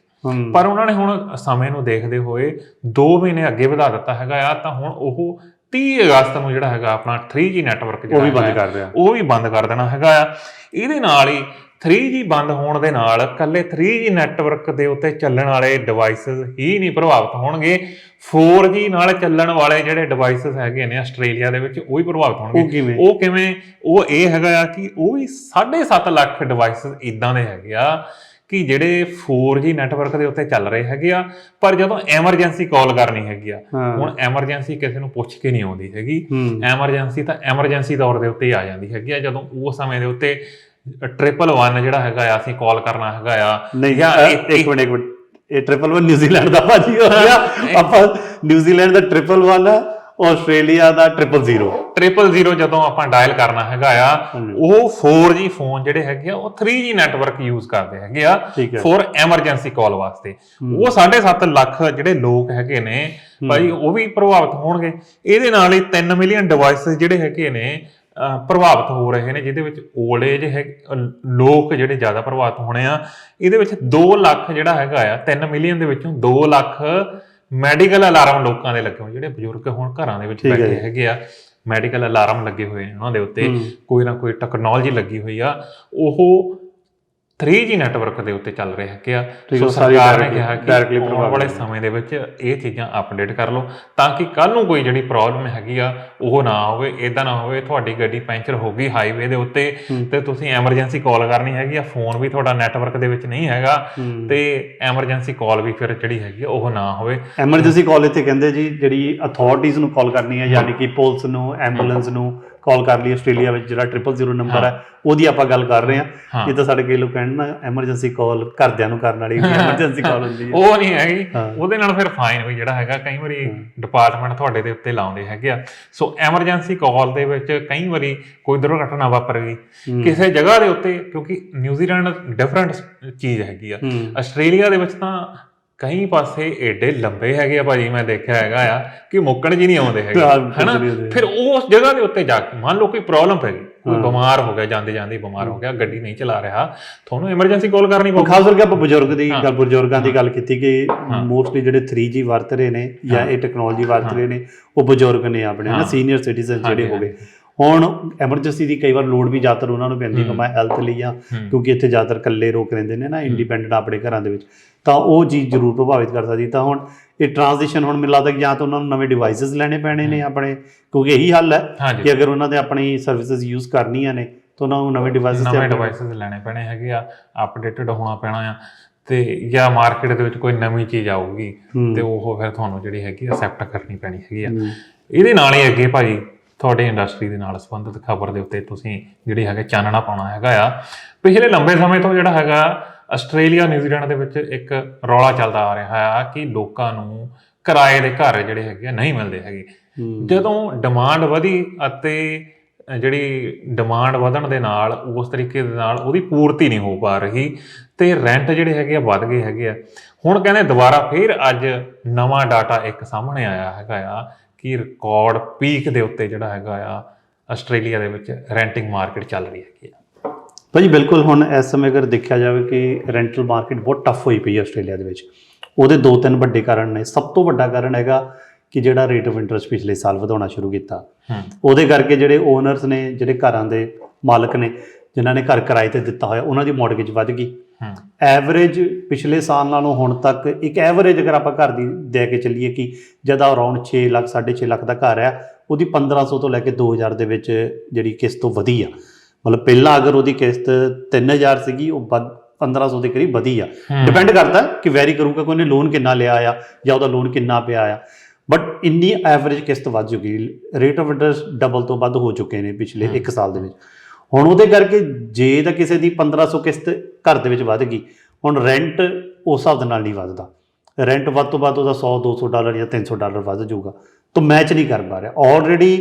ਪਰ ਉਹਨਾਂ ਨੇ ਹੁਣ ਸਮੇਂ ਨੂੰ ਦੇਖਦੇ ਹੋਏ 2 ਮਹੀਨੇ ਅੱਗੇ ਵਧਾ ਦਿੱਤਾ ਹੈਗਾ ਆ ਤਾਂ ਹੁਣ ਉਹ 30 ਅਗਸਤ ਨੂੰ ਜਿਹੜਾ ਹੈਗਾ ਆਪਣਾ 3G ਨੈਟਵਰਕ ਉਹ ਵੀ ਜਿਹੜਾ ਬੰਦ ਕਰ ਰਿਹਾ ਉਹ ਵੀ ਬੰਦ ਕਰ ਦੇਣਾ ਹੈਗਾ ਆ। ਇਹਦੇ ਨਾਲ ਹੀ 3G ਬੰਦ ਹੋਣ ਦੇ ਨਾਲ ਕੱਲੇ 3G ਨੈਟਵਰਕ ਦੇ ਉੱਤੇ ਚੱਲਣ ਵਾਲੇ ਡਿਵਾਈਸਸ ਹੀ ਨਹੀਂ ਪ੍ਰਭਾਵਿਤ ਹੋਣਗੇ। 4G ਨਾਲ ਚੱਲਣ ਵਾਲੇ ਜਿਹੜੇ ਡਿਵਾਈਸਸ ਹੈਗੇ ਨੇ ਆਸਟ੍ਰੇਲੀਆ ਦੇ ਵਿੱਚ ਉਹ ਹੀ ਪ੍ਰਭਾਵਿਤ ਹੋਣਗੇ। ਉਹ ਕਿਵੇਂ? ਉਹ ਇਹ ਹੈਗਾ ਆ ਕਿ ਉਹ ਵੀ 7.5 ਲੱਖ ਡਿਵਾਈਸਸ ਇਦਾਂ ਦੇ ਹੈਗੇ ਆ। ਕਿ ਜਿਹੜੇ 4G ਨੈਟਵਰਕ ਦੇ ਉੱਤੇ ਚੱਲ ਰਹੇ ਹੈਗੇ ਆ ਪਰ ਜਦੋਂ ਐਮਰਜੈਂਸੀ ਕਾਲ ਕਰਨੀ ਹੈਗੀ ਆ ਹੁਣ ਐਮਰਜੈਂਸੀ ਕਿਸੇ ਨੂੰ ਪੁੱਛ ਕੇ ਨਹੀਂ ਆਉਂਦੀ ਹੈਗੀ। ਐਮਰਜੈਂਸੀ ਤਾਂ ਐਮਰਜੈਂਸੀ ਤੌਰ ਦੇ ਉੱਤੇ ਹੀ ਆ ਜਾਂਦੀ ਹੈਗੀ ਆ ਜਦੋਂ ਉਸ ਸਮੇਂ ਦੇ ਉੱਤੇ ਟ੍ਰਿਪਲ 1 ਜਿਹੜਾ ਹੈਗਾ ਆ ਅਸੀਂ ਕਾਲ ਕਰਨਾ ਹੈਗਾ ਆ। ਨਹੀਂ ਜਾਂ ਇੱਕ ਮਿੰਟ ਇੱਕ ਮਿੰਟ ਇਹ ਟ੍ਰਿਪਲ 1 ਨਿਊਜ਼ੀਲੈਂਡ ਦਾ ਭਾਜੀ ਹੋ ਗਿਆ ਆਪਾਂ ਨਿਊਜ਼ੀਲੈਂਡ ਦਾ ਟ੍ਰਿਪਲ 1 ਆ। ਆਸਟ੍ਰੇਲੀਆ ਦਾ ਟ੍ਰਿਪਲ 0 ਟ੍ਰਿਪਲ 0 ਜਦੋਂ ਆਪਾਂ ਡਾਇਲ ਕਰਨਾ ਹੈਗਾ ਆ ਉਹ 4G ਫੋਨ ਜਿਹੜੇ ਹੈਗੇ ਆ ਉਹ 3G ਨੈਟਵਰਕ ਯੂਜ਼ ਕਰਦੇ ਹੈਗੇ ਆ ਫੋਰ ਐਮਰਜੈਂਸੀ ਕਾਲ ਵਾਸਤੇ। ਉਹ 7.5 ਲੱਖ ਜਿਹੜੇ ਲੋਕ ਹੈਗੇ ਨੇ ਭਾਈ ਉਹ ਵੀ ਪ੍ਰਭਾਵਿਤ ਹੋਣਗੇ। ਇਹਦੇ ਨਾਲ ਹੀ 3 ਮਿਲੀਅਨ ਡਿਵਾਈਸਸ ਜਿਹੜੇ ਹੈਗੇ ਨੇ ਪ੍ਰਭਾਵਿਤ ਹੋ ਰਹੇ ਨੇ ਜਿਹਦੇ ਵਿੱਚ 올ਡ ਏਜ ਹੈ ਲੋਕ ਜਿਹੜੇ ਜ਼ਿਆਦਾ ਪ੍ਰਭਾਵਿਤ ਹੋਣੇ ਆ। ਇਹਦੇ ਵਿੱਚ 2 ਲੱਖ ਜਿਹੜਾ ਹੈਗਾ ਆ 3 ਮਿਲੀਅਨ ਦੇ ਵਿੱਚੋਂ 2 ਲੱਖ ਮੈਡੀਕਲ ਅਲਾਰਮ ਲੋਕਾਂ ਦੇ ਲੱਗੇ ਹੋਏ ਜਿਹੜੇ ਬਜ਼ੁਰਗ ਹੁਣ ਘਰਾਂ ਦੇ ਵਿੱਚ ਠੀਕ ਹੈ ਬੈਠੇ ਜੀ। ਹੈਗੇ ਆ ਮੈਡੀਕਲ ਅਲਾਰਮ ਲੱਗੇ ਹੋਏ ਨੇ ਉਹਨਾਂ ਦੇ ਉੱਤੇ ਕੋਈ ਨਾ ਕੋਈ ਟੈਕਨੋਲੋਜੀ ਲੱਗੀ ਹੋਈ ਆ ਉਹ 3G ਨੈਟਵਰਕ ਦੇ ਉੱਤੇ ਚੱਲ ਰਹੇ ਹੈਗੇ। ਸੋ ਸਰਕਾਰ ਨੇ ਕਿਹਾ ਕਿ ਆਉਣ ਵਾਲੇ। ਸਮੇਂ ਦੇ ਵਿੱਚ ਇਹ ਚੀਜ਼ਾਂ ਅਪਡੇਟ ਕਰ ਲਓ ਤਾਂ ਕਿ ਕੱਲ ਨੂੰ ਕੋਈ ਜਿਹੜੀ ਪ੍ਰੋਬਲਮ ਹੈਗੀ ਆ ਉਹ ਨਾ ਹੋਵੇ ਇਦਾਂ ਨਾ ਹੋਵੇ ਤੁਹਾਡੀ ਗੱਡੀ ਪੈਂਚਰ ਹੋ ਗਈ ਹਾਈਵੇ ਦੇ ਉੱਤੇ ਤੇ ਤੁਸੀਂ ਐਮਰਜੈਂਸੀ ਕਾਲ ਕਰਨੀ ਹੈਗੀ ਆ ਫੋਨ ਵੀ ਤੁਹਾਡਾ ਨੈਟਵਰਕ ਦੇ ਵਿੱਚ ਨਹੀਂ ਹੈਗਾ ਤੇ ਐਮਰਜੈਂਸੀ ਕਾਲ ਵੀ ਫਿਰ ਜਿਹੜੀ ਹੈਗੀ ਆ ਉਹ ਨਾ ਹੋਵੇ। ਐਮਰਜੈਂਸੀ ਕਾਲ ਇੱਥੇ ਕਹਿੰਦੇ ਜੀ ਜਿਹੜੀ ਅਥਾਰਟੀਆਂ ਨੂੰ ਕਾਲ ਕਰਨੀ ਹੈ ਯਾਨੀ ਕਿ ਪੁਲਿਸ ਨੂੰ ਐਂਬੂਲੈਂਸ ਨੂੰ ਕਾਲ ਕਰ ਲਈ ਆਸਟ੍ਰੇਲੀਆ ਵਿੱਚ ਜਿਹੜਾ 000 ਨੰਬਰ ਹੈ। ਉਹਦੀ ਆਪਾਂ ਗੱਲ ਕਰ ਰਹੇ ਹਾਂ। ਇਹ ਤਾਂ ਸਾਡੇ ਕਈ ਲੋਕ ਕਹਿਣ ਨਾ ਐਮਰਜੈਂਸੀ ਕਾਲ ਘਰਦਿਆਂ ਨੂੰ ਕਰਨ ਵਾਲੀ ਐਮਰਜੈਂਸੀ ਕਾਲ ਹੁੰਦੀ ਹੈ। ਉਹ ਨਹੀਂ ਹੈਗੀ। ਉਹਦੇ ਨਾਲ ਫਿਰ ਫਾਈਨ ਵੀ ਜਿਹੜਾ ਹੈਗਾ ਕਈ ਵਾਰੀ ਡਿਪਾਰਟਮੈਂਟ ਤੁਹਾਡੇ ਦੇ ਉੱਤੇ ਲਾਉਂਦੇ ਹੈਗੇ ਆ। ਸੋ ਐਮਰਜੈਂਸੀ ਕਾਲ ਦੇ ਵਿੱਚ ਕਈ ਵਾਰੀ ਕੋਈ ਦੁਰਘਟਨਾ ਵਾਪਰ ਗਈ। ਕਿਸੇ ਜਗ੍ਹਾ ਦੇ ਉੱਤੇ ਕਿਉਂਕਿ ਨਿਊਜ਼ੀਲੈਂਡ ਡਿਫਰੈਂਟ ਚੀਜ਼ ਹੈਗੀ ਆ। ਆਸਟ੍ਰੇਲੀਆ ਦੇ ਵਿੱਚ ਤਾਂ ਕਈ ਪਾਸੇ ਏਡੇ ਲੰਬੇ ਹੈਗੇ ਆ ਭਾਜੀ ਮੈਂ ਦੇਖਿਆ ਹੈਗਾ ਆ ਕਿ ਮੁੱਕਣ ਜੀ ਨਹੀਂ ਆਉਂਦੇ ਹੈਗੇ ਹੈਨਾ। ਫਿਰ ਉਸ ਜਗ੍ਹਾ ਦੇ ਉੱਤੇ ਜਾ ਕੇ ਮੰਨ ਲਓ ਕੋਈ ਪ੍ਰੋਬਲਮ ਪੈ ਗਈ ਕੋਈ ਬਿਮਾਰ ਹੋ ਗਿਆ ਜਾਂਦੇ ਜਾਂਦੇ ਬਿਮਾਰ ਹੋ ਗਿਆ ਗੱਡੀ ਨਹੀਂ ਚਲਾ ਰਿਹਾ ਤੁਹਾਨੂੰ ਐਮਰਜੈਂਸੀ ਕਾਲ ਕਰਨੀ ਪਊਗੀ ਖਾਸ ਕਰਕੇ ਆਪਾਂ ਬਜ਼ੁਰਗ ਦੀ ਗੱਲ ਬਜ਼ੁਰਗਾਂ ਦੀ ਗੱਲ ਕੀਤੀ ਕਿ ਮੋਸਟਲੀ ਜਿਹੜੇ 3G ਵਰਤ ਰਹੇ ਨੇ ਜਾਂ ਇਹ ਟੈਕਨੋਲੋਜੀ ਵਰਤ ਰਹੇ ਨੇ ਉਹ ਬਜ਼ੁਰਗ ਨੇ ਆਪਣੇ ਨਾ ਸੀਨੀਅਰ ਸਿਟੀਜ਼ਨ ਜਿਹੜੇ ਹੋ ਗਏ। ਹੁਣ ਐਮਰਜੈਂਸੀ ਦੀ ਕਈ ਵਾਰ ਲੋੜ ਵੀ ਜ਼ਿਆਦਾਤਰ ਉਹਨਾਂ ਨੂੰ ਪੈਂਦੀ ਕਮਾ ਹੈਲਥ ਲਈ ਜਾਂ ਕਿਉਂਕਿ ਇੱਥੇ ਜ਼ਿਆਦਾਤਰ ਇਕੱਲੇ ਰੋਕ ਰਹਿੰਦੇ ਨੇ ਨਾ ਇੰਡੀਪੈਂਡੈਂਟ ਆਪਣੇ ਘਰਾਂ ਦੇ ਵਿੱਚ। ਤਾਂ ਉਹ ਚੀਜ਼ ਜ਼ਰੂਰ ਪ੍ਰਭਾਵਿਤ ਕਰ ਸਕਦੀ। ਤਾਂ ਹੁਣ ਇਹ ਟ੍ਰਾਂਜੀਸ਼ਨ ਹੁਣ ਮੈਨੂੰ ਲੱਗਦਾ ਕਿ ਜਾਂ ਤਾਂ ਉਹਨਾਂ ਨੂੰ ਨਵੇਂ ਡਿਵਾਈਸਸ ਲੈਣੇ ਪੈਣੇ ਨੇ ਆਪਣੇ ਕਿਉਂਕਿ ਇਹੀ ਹੱਲ ਹੈ ਕਿ ਅਗਰ ਉਹਨਾਂ ਦੇ ਆਪਣੀ ਸਰਵਿਸਿਜ਼ ਯੂਜ਼ ਕਰਨੀਆਂ ਨੇ ਤਾਂ ਉਹਨਾਂ ਨੂੰ ਨਵੇਂ ਡਿਵਾਈਸਸ ਨਵੇਂ ਡਿਵਾਈਸਸ ਲੈਣੇ ਪੈਣੇ ਹੈਗੇ ਆ ਅਪਡੇਟਡ ਹੋਣਾ ਪੈਣਾ ਆ ਤੇ ਜਾਂ ਮਾਰਕੀਟ ਦੇ ਵਿੱਚ ਕੋਈ ਨਵੀਂ ਚੀਜ਼ ਆਊਗੀ ਤੇ ਉਹ ਫਿਰ ਤੁਹਾਨੂੰ ਜਿਹੜੀ ਹੈਗੀ ਅਸੈਪਟ ਕਰਨੀ ਪੈਣੀ ਹੈਗੀ ਆ। ਇਹਦੇ ਨਾਲ ਹੀ ਅੱਗੇ ਭਾਜੀ ਤੁਹਾਡੇ ਇੰਡਸਟਰੀ ਦੇ ਨਾਲ ਸੰਬੰਧਿਤ ਖਬਰ ਦੇ ਉੱਤੇ ਤੁਸੀਂ ਜਿਹੜੀ ਹੈਗੇ ਚਾਨਣਾ ਪਾਉਣਾ ਹੈਗਾ ਆ। ਪਿਛਲੇ ਲੰਬੇ ਸਮੇਂ ਤੋਂ ਜਿਹੜਾ ਹੈਗਾ ਆਸਟ੍ਰੇਲੀਆ ਨਿਊਜ਼ੀਲੈਂਡ ਦੇ ਵਿੱਚ ਇੱਕ ਰੌਲਾ ਚੱਲਦਾ ਆ ਰਿਹਾ ਆ ਕਿ ਲੋਕਾਂ ਨੂੰ ਕਿਰਾਏ ਦੇ ਘਰ ਜਿਹੜੇ ਹੈਗੇ ਆ ਨਹੀਂ ਮਿਲਦੇ ਹੈਗੇ। ਜਦੋਂ ਡਿਮਾਂਡ ਵਧੀ ਅਤੇ ਜਿਹੜੀ ਡਿਮਾਂਡ ਵਧਣ ਦੇ ਨਾਲ ਉਸ ਤਰੀਕੇ ਦੇ ਨਾਲ ਉਹਦੀ ਪੂਰਤੀ ਨਹੀਂ ਹੋ ਪਾ ਰਹੀ ਤੇ ਰੈਂਟ ਜਿਹੜੇ ਹੈਗੇ ਆ ਵੱਧ ਗਏ ਹੈਗੇ ਆ। ਹੁਣ ਕਹਿੰਦੇ ਦੁਬਾਰਾ ਫੇਰ ਅੱਜ ਨਵਾਂ ਡਾਟਾ ਇੱਕ ਸਾਹਮਣੇ ਆਇਆ ਹੈਗਾ ਆ ਕਿ ਰਿਕਾਰਡ ਪੀਕ ਦੇ ਉੱਤੇ ਜਿਹੜਾ ਹੈਗਾ ਆ ਆਸਟ੍ਰੇਲੀਆ ਦੇ ਵਿੱਚ ਰੈਂਟਿੰਗ ਮਾਰਕੀਟ ਚੱਲ ਰਹੀ ਹੈਗੀ ਆ। ਭਾਜੀ ਬਿਲਕੁਲ ਹੁਣ ਇਸ ਸਮੇਂ ਅਗਰ ਦੇਖਿਆ ਜਾਵੇ ਕਿ ਰੈਂਟਲ ਮਾਰਕੀਟ ਬਹੁਤ ਟਫ ਹੋਈ ਪਈ ਹੈ ਆਸਟ੍ਰੇਲੀਆ ਦੇ ਵਿੱਚ। ਉਹਦੇ ਦੋ ਤਿੰਨ ਵੱਡੇ ਕਾਰਨ ਨੇ। ਸਭ ਤੋਂ ਵੱਡਾ ਕਾਰਨ ਹੈਗਾ ਕਿ ਜਿਹੜਾ ਰੇਟ ਆਫ ਇੰਟਰਸਟ ਪਿਛਲੇ ਸਾਲ ਵਧਾਉਣਾ ਸ਼ੁਰੂ ਕੀਤਾ। ਉਹਦੇ ਕਰਕੇ ਜਿਹੜੇ ਓਨਰਸ ਨੇ ਜਿਹੜੇ ਘਰਾਂ ਦੇ ਮਾਲਕ ਨੇ ਜਿਨ੍ਹਾਂ ਨੇ ਘਰ ਕਿਰਾਏ ਤੇ ਦਿੱਤਾ ਹੋਇਆ ਉਹਨਾਂ ਦੀ ਮੌਰਗੇਜ ਵੱਧ ਗਈ। ਹੂੰ। ਐਵਰੇਜ ਪਿਛਲੇ ਸਾਲ ਨਾਲੋਂ ਹੁਣ ਤੱਕ ਇੱਕ ਐਵਰੇਜ ਅਗਰ ਆਪਾਂ ਘਰ ਦੀ ਦੇ ਕੇ ਚੱਲੀਏ ਕਿ ਜਦ ਅਰਾਊਂਡ 6 ਲੱਖ 6.5 ਲੱਖ ਦਾ ਘਰ ਆ ਉਹਦੀ 1500 ਤੋਂ ਲੈ ਕੇ 2000 ਦੇ ਵਿੱਚ ਜਿਹੜੀ ਕਿਸ਼ਤ ਉਹ ਵਧੀ ਆ। ਮਤਲਬ ਪਹਿਲਾਂ ਅਗਰ ਉਹਦੀ ਕਿਸ਼ਤ 3000 ਸੀਗੀ ਉਹ ਵੱਧ 1500 ਦੇ ਕਰੀਬ ਵਧੀ ਆ। ਡਿਪੈਂਡ ਕਰਦਾ ਕਿ ਵੈਰੀ ਕਰੂਗਾ ਕਿ ਉਹਨੇ ਲੋਨ ਕਿੰਨਾ ਲਿਆ ਆ ਜਾਂ ਉਹਦਾ ਲੋਨ ਕਿੰਨਾ ਪਿਆ ਆ। ਬਟ ਇੰਨੀ ਐਵਰੇਜ ਕਿਸ਼ਤ ਵੱਧ ਚੁੱਕੀ ਰੇਟ ਆਫ ਇੰਟਰਸਟ ਡਬਲ ਤੋਂ ਵੱਧ ਹੋ ਚੁੱਕੇ ਨੇ ਪਿਛਲੇ 1 ਸਾਲ ਦੇ ਵਿੱਚ। ਹੁਣ ਉਹਦੇ ਕਰਕੇ ਜੇ ਤਾਂ ਕਿਸੇ ਦੀ 1500 ਕਿਸ਼ਤ ਘਰ ਦੇ ਵਿੱਚ ਵੱਧ ਗਈ ਹੁਣ ਰੈਂਟ ਉਸ ਹਿਸਾਬ ਦੇ ਨਾਲ ਨਹੀਂ ਵੱਧਦਾ। ਰੈਂਟ ਵੱਧ ਤੋਂ ਵੱਧ ਉਹਦਾ 100 200 ਡਾਲਰ ਜਾਂ 300 ਡਾਲਰ ਵੱਧ ਜਾਊਗਾ। ਤਾਂ ਮੈਚ ਨਹੀਂ ਕਰ ਪਾ ਰਿਹਾ। ਆਲਰੇਡੀ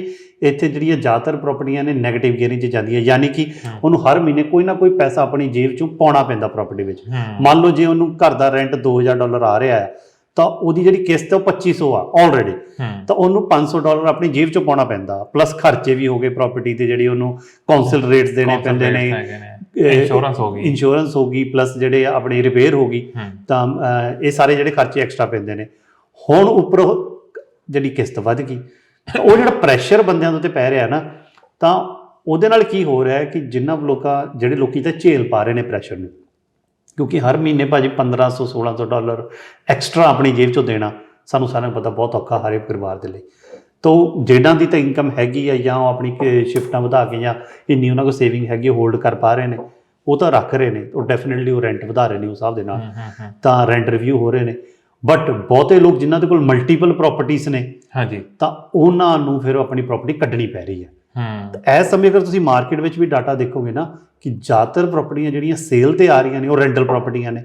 ਇੱਥੇ ਜਿਹੜੀਆਂ ਜ਼ਿਆਦਾਤਰ ਪ੍ਰਾਪਰਟੀਆਂ ਨੇ 네ਗੇਟਿਵ ਗੇਅਰਿੰਗ 'ਚ ਜਾਂਦੀਆਂ ਯਾਨੀ ਕਿ ਉਹਨੂੰ ਹਰ ਮਹੀਨੇ ਕੋਈ ਨਾ ਕੋਈ ਪੈਸਾ ਆਪਣੀ ਜੇਬ 'ਚੋਂ ਪਾਉਣਾ ਪੈਂਦਾ ਪ੍ਰਾਪਰਟੀ ਵਿੱਚ। ਮੰਨ ਲਓ ਜੇ ਉਹਨੂੰ ਘਰ ਦਾ ਰੈਂਟ 2000 ਡਾਲਰ ਆ ਰਿਹਾ ਹੈ ਤਾਂ ਉਹਦੀ ਜਿਹੜੀ ਕਿਸ਼ਤ ਹੈ ਉਹ 2500 ਆ ਆਲਰੇਡੀ ਤਾਂ ਉਹਨੂੰ 500 ਡਾਲਰ ਆਪਣੀ ਜੇਬ 'ਚੋਂ ਪਾਉਣਾ ਪੈਂਦਾ। ਪਲੱਸ ਖਰਚੇ ਵੀ ਹੋ ਗਏ ਪ੍ਰਾਪਰਟੀ ਤੇ ਜਿਹੜੀ ਉਹਨੂੰ ਕਾਉਂਸਲ ਰੇਟਸ ਦੇਣੇ ਪੈਂਦੇ ਨੇ। ਇੰਸ਼ੋਰੈਂਸ ਹੋ ਗਈ। ਇੰਸ਼ੋਰੈਂਸ ਹੋ ਗਈ ਪਲੱਸ ਜਿਹੜੇ ਆਪਣੀ ਰਿਪੇਅਰ ਹੋ ਗਈ ਤਾਂ ਇਹ ਸਾਰੇ ਜਿਹੜੇ ਖਰਚੇ ਐਕਸਟਰਾ ਪੈਂਦੇ ਨੇ। ਹੁਣ ਉੱਪਰ ਜਿਹੜੀ ਕਿਸ਼ਤ ਵੱਧ ਗਈ ਉਹ ਜਿਹੜਾ ਪ੍ਰੈਸ਼ਰ ਬੰਦਿਆਂ ਦੇ ਉੱਤੇ ਪੈ ਰਿਹਾ ਨਾ ਤਾਂ ਉਹਦੇ ਨਾਲ ਕੀ ਹੋ ਰਿਹਾ ਹੈ ਕਿ ਜਿੰਨਾ ਲੋਕਾਂ ਜਿਹੜੇ ਲੋਕੀ ਤਾਂ ਝੇਲ ਪਾ ਰਹੇ ਨੇ ਪ੍ਰੈਸ਼ਰ ਨੂੰ। ਕਿਉਂਕਿ ਹਰ ਮਹੀਨੇ ਭਾਜੀ 1500 1600 ਡਾਲਰ ਐਕਸਟਰਾ ਆਪਣੀ ਜੇਬ ਚੋਂ ਦੇਣਾ ਸਾਨੂੰ ਸਾਰਿਆਂ ਨੂੰ ਪਤਾ ਬਹੁਤ ਔਖਾ ਹਰੇ ਪਰਿਵਾਰ ਦੇ ਲਈ। ਤੋ ਜਿਹਨਾਂ ਦੀ ਤਾਂ ਇਨਕਮ ਹੈਗੀ ਆ ਜਾਂ ਉਹ ਆਪਣੀ ਸ਼ਿਫਟਾਂ ਵਧਾ ਕੇ ਜਾਂ ਇੰਨੀ ਉਹਨਾਂ ਕੋਲ ਸੇਵਿੰਗ ਹੈਗੀ ਹੋਲਡ ਕਰ ਪਾ ਰਹੇ ਨੇ ਉਹ ਤਾਂ ਰੱਖ ਰਹੇ ਨੇ ਉਹ ਡੈਫੀਨਿਟਲੀ ਉਹ ਰੈਂਟ ਵਧਾ ਰਹੇ ਨੇ ਉਸ ਹਿਸਾਬ ਦੇ ਨਾਲ। ਤਾਂ ਰੈਂਟ ਰਿਵਿਊ ਹੋ ਰਹੇ ਨੇ। ਬਟ ਬਹੁਤੇ ਲੋਕ ਜਿਨ੍ਹਾਂ ਦੇ ਕੋਲ ਮਲਟੀਪਲ ਪ੍ਰਾਪਰਟੀਆਂ ਨੇ ਹਾਂਜੀ। ਤਾਂ ਉਹਨਾਂ ਨੂੰ ਫਿਰ ਆਪਣੀ ਪ੍ਰਾਪਰਟੀ ਕੱਢਣੀ ਪੈ ਰਹੀ ਹੈ। ਹੂੰ। ਇਸ ਸਮੇਂ ਅਗਰ ਤੁਸੀਂ ਮਾਰਕੀਟ ਵਿੱਚ ਵੀ ਡਾਟਾ ਦੇਖੋਗੇ ਨਾ ਕਿ ਜ਼ਿਆਦਾਤਰ ਪ੍ਰਾਪਰਟੀਆਂ ਜਿਹੜੀਆਂ ਸੇਲ ਤੇ ਆ ਰਹੀਆਂ ਨੇ ਉਹ ਰੈਂਟਲ ਪ੍ਰਾਪਰਟੀਆਂ ਨੇ।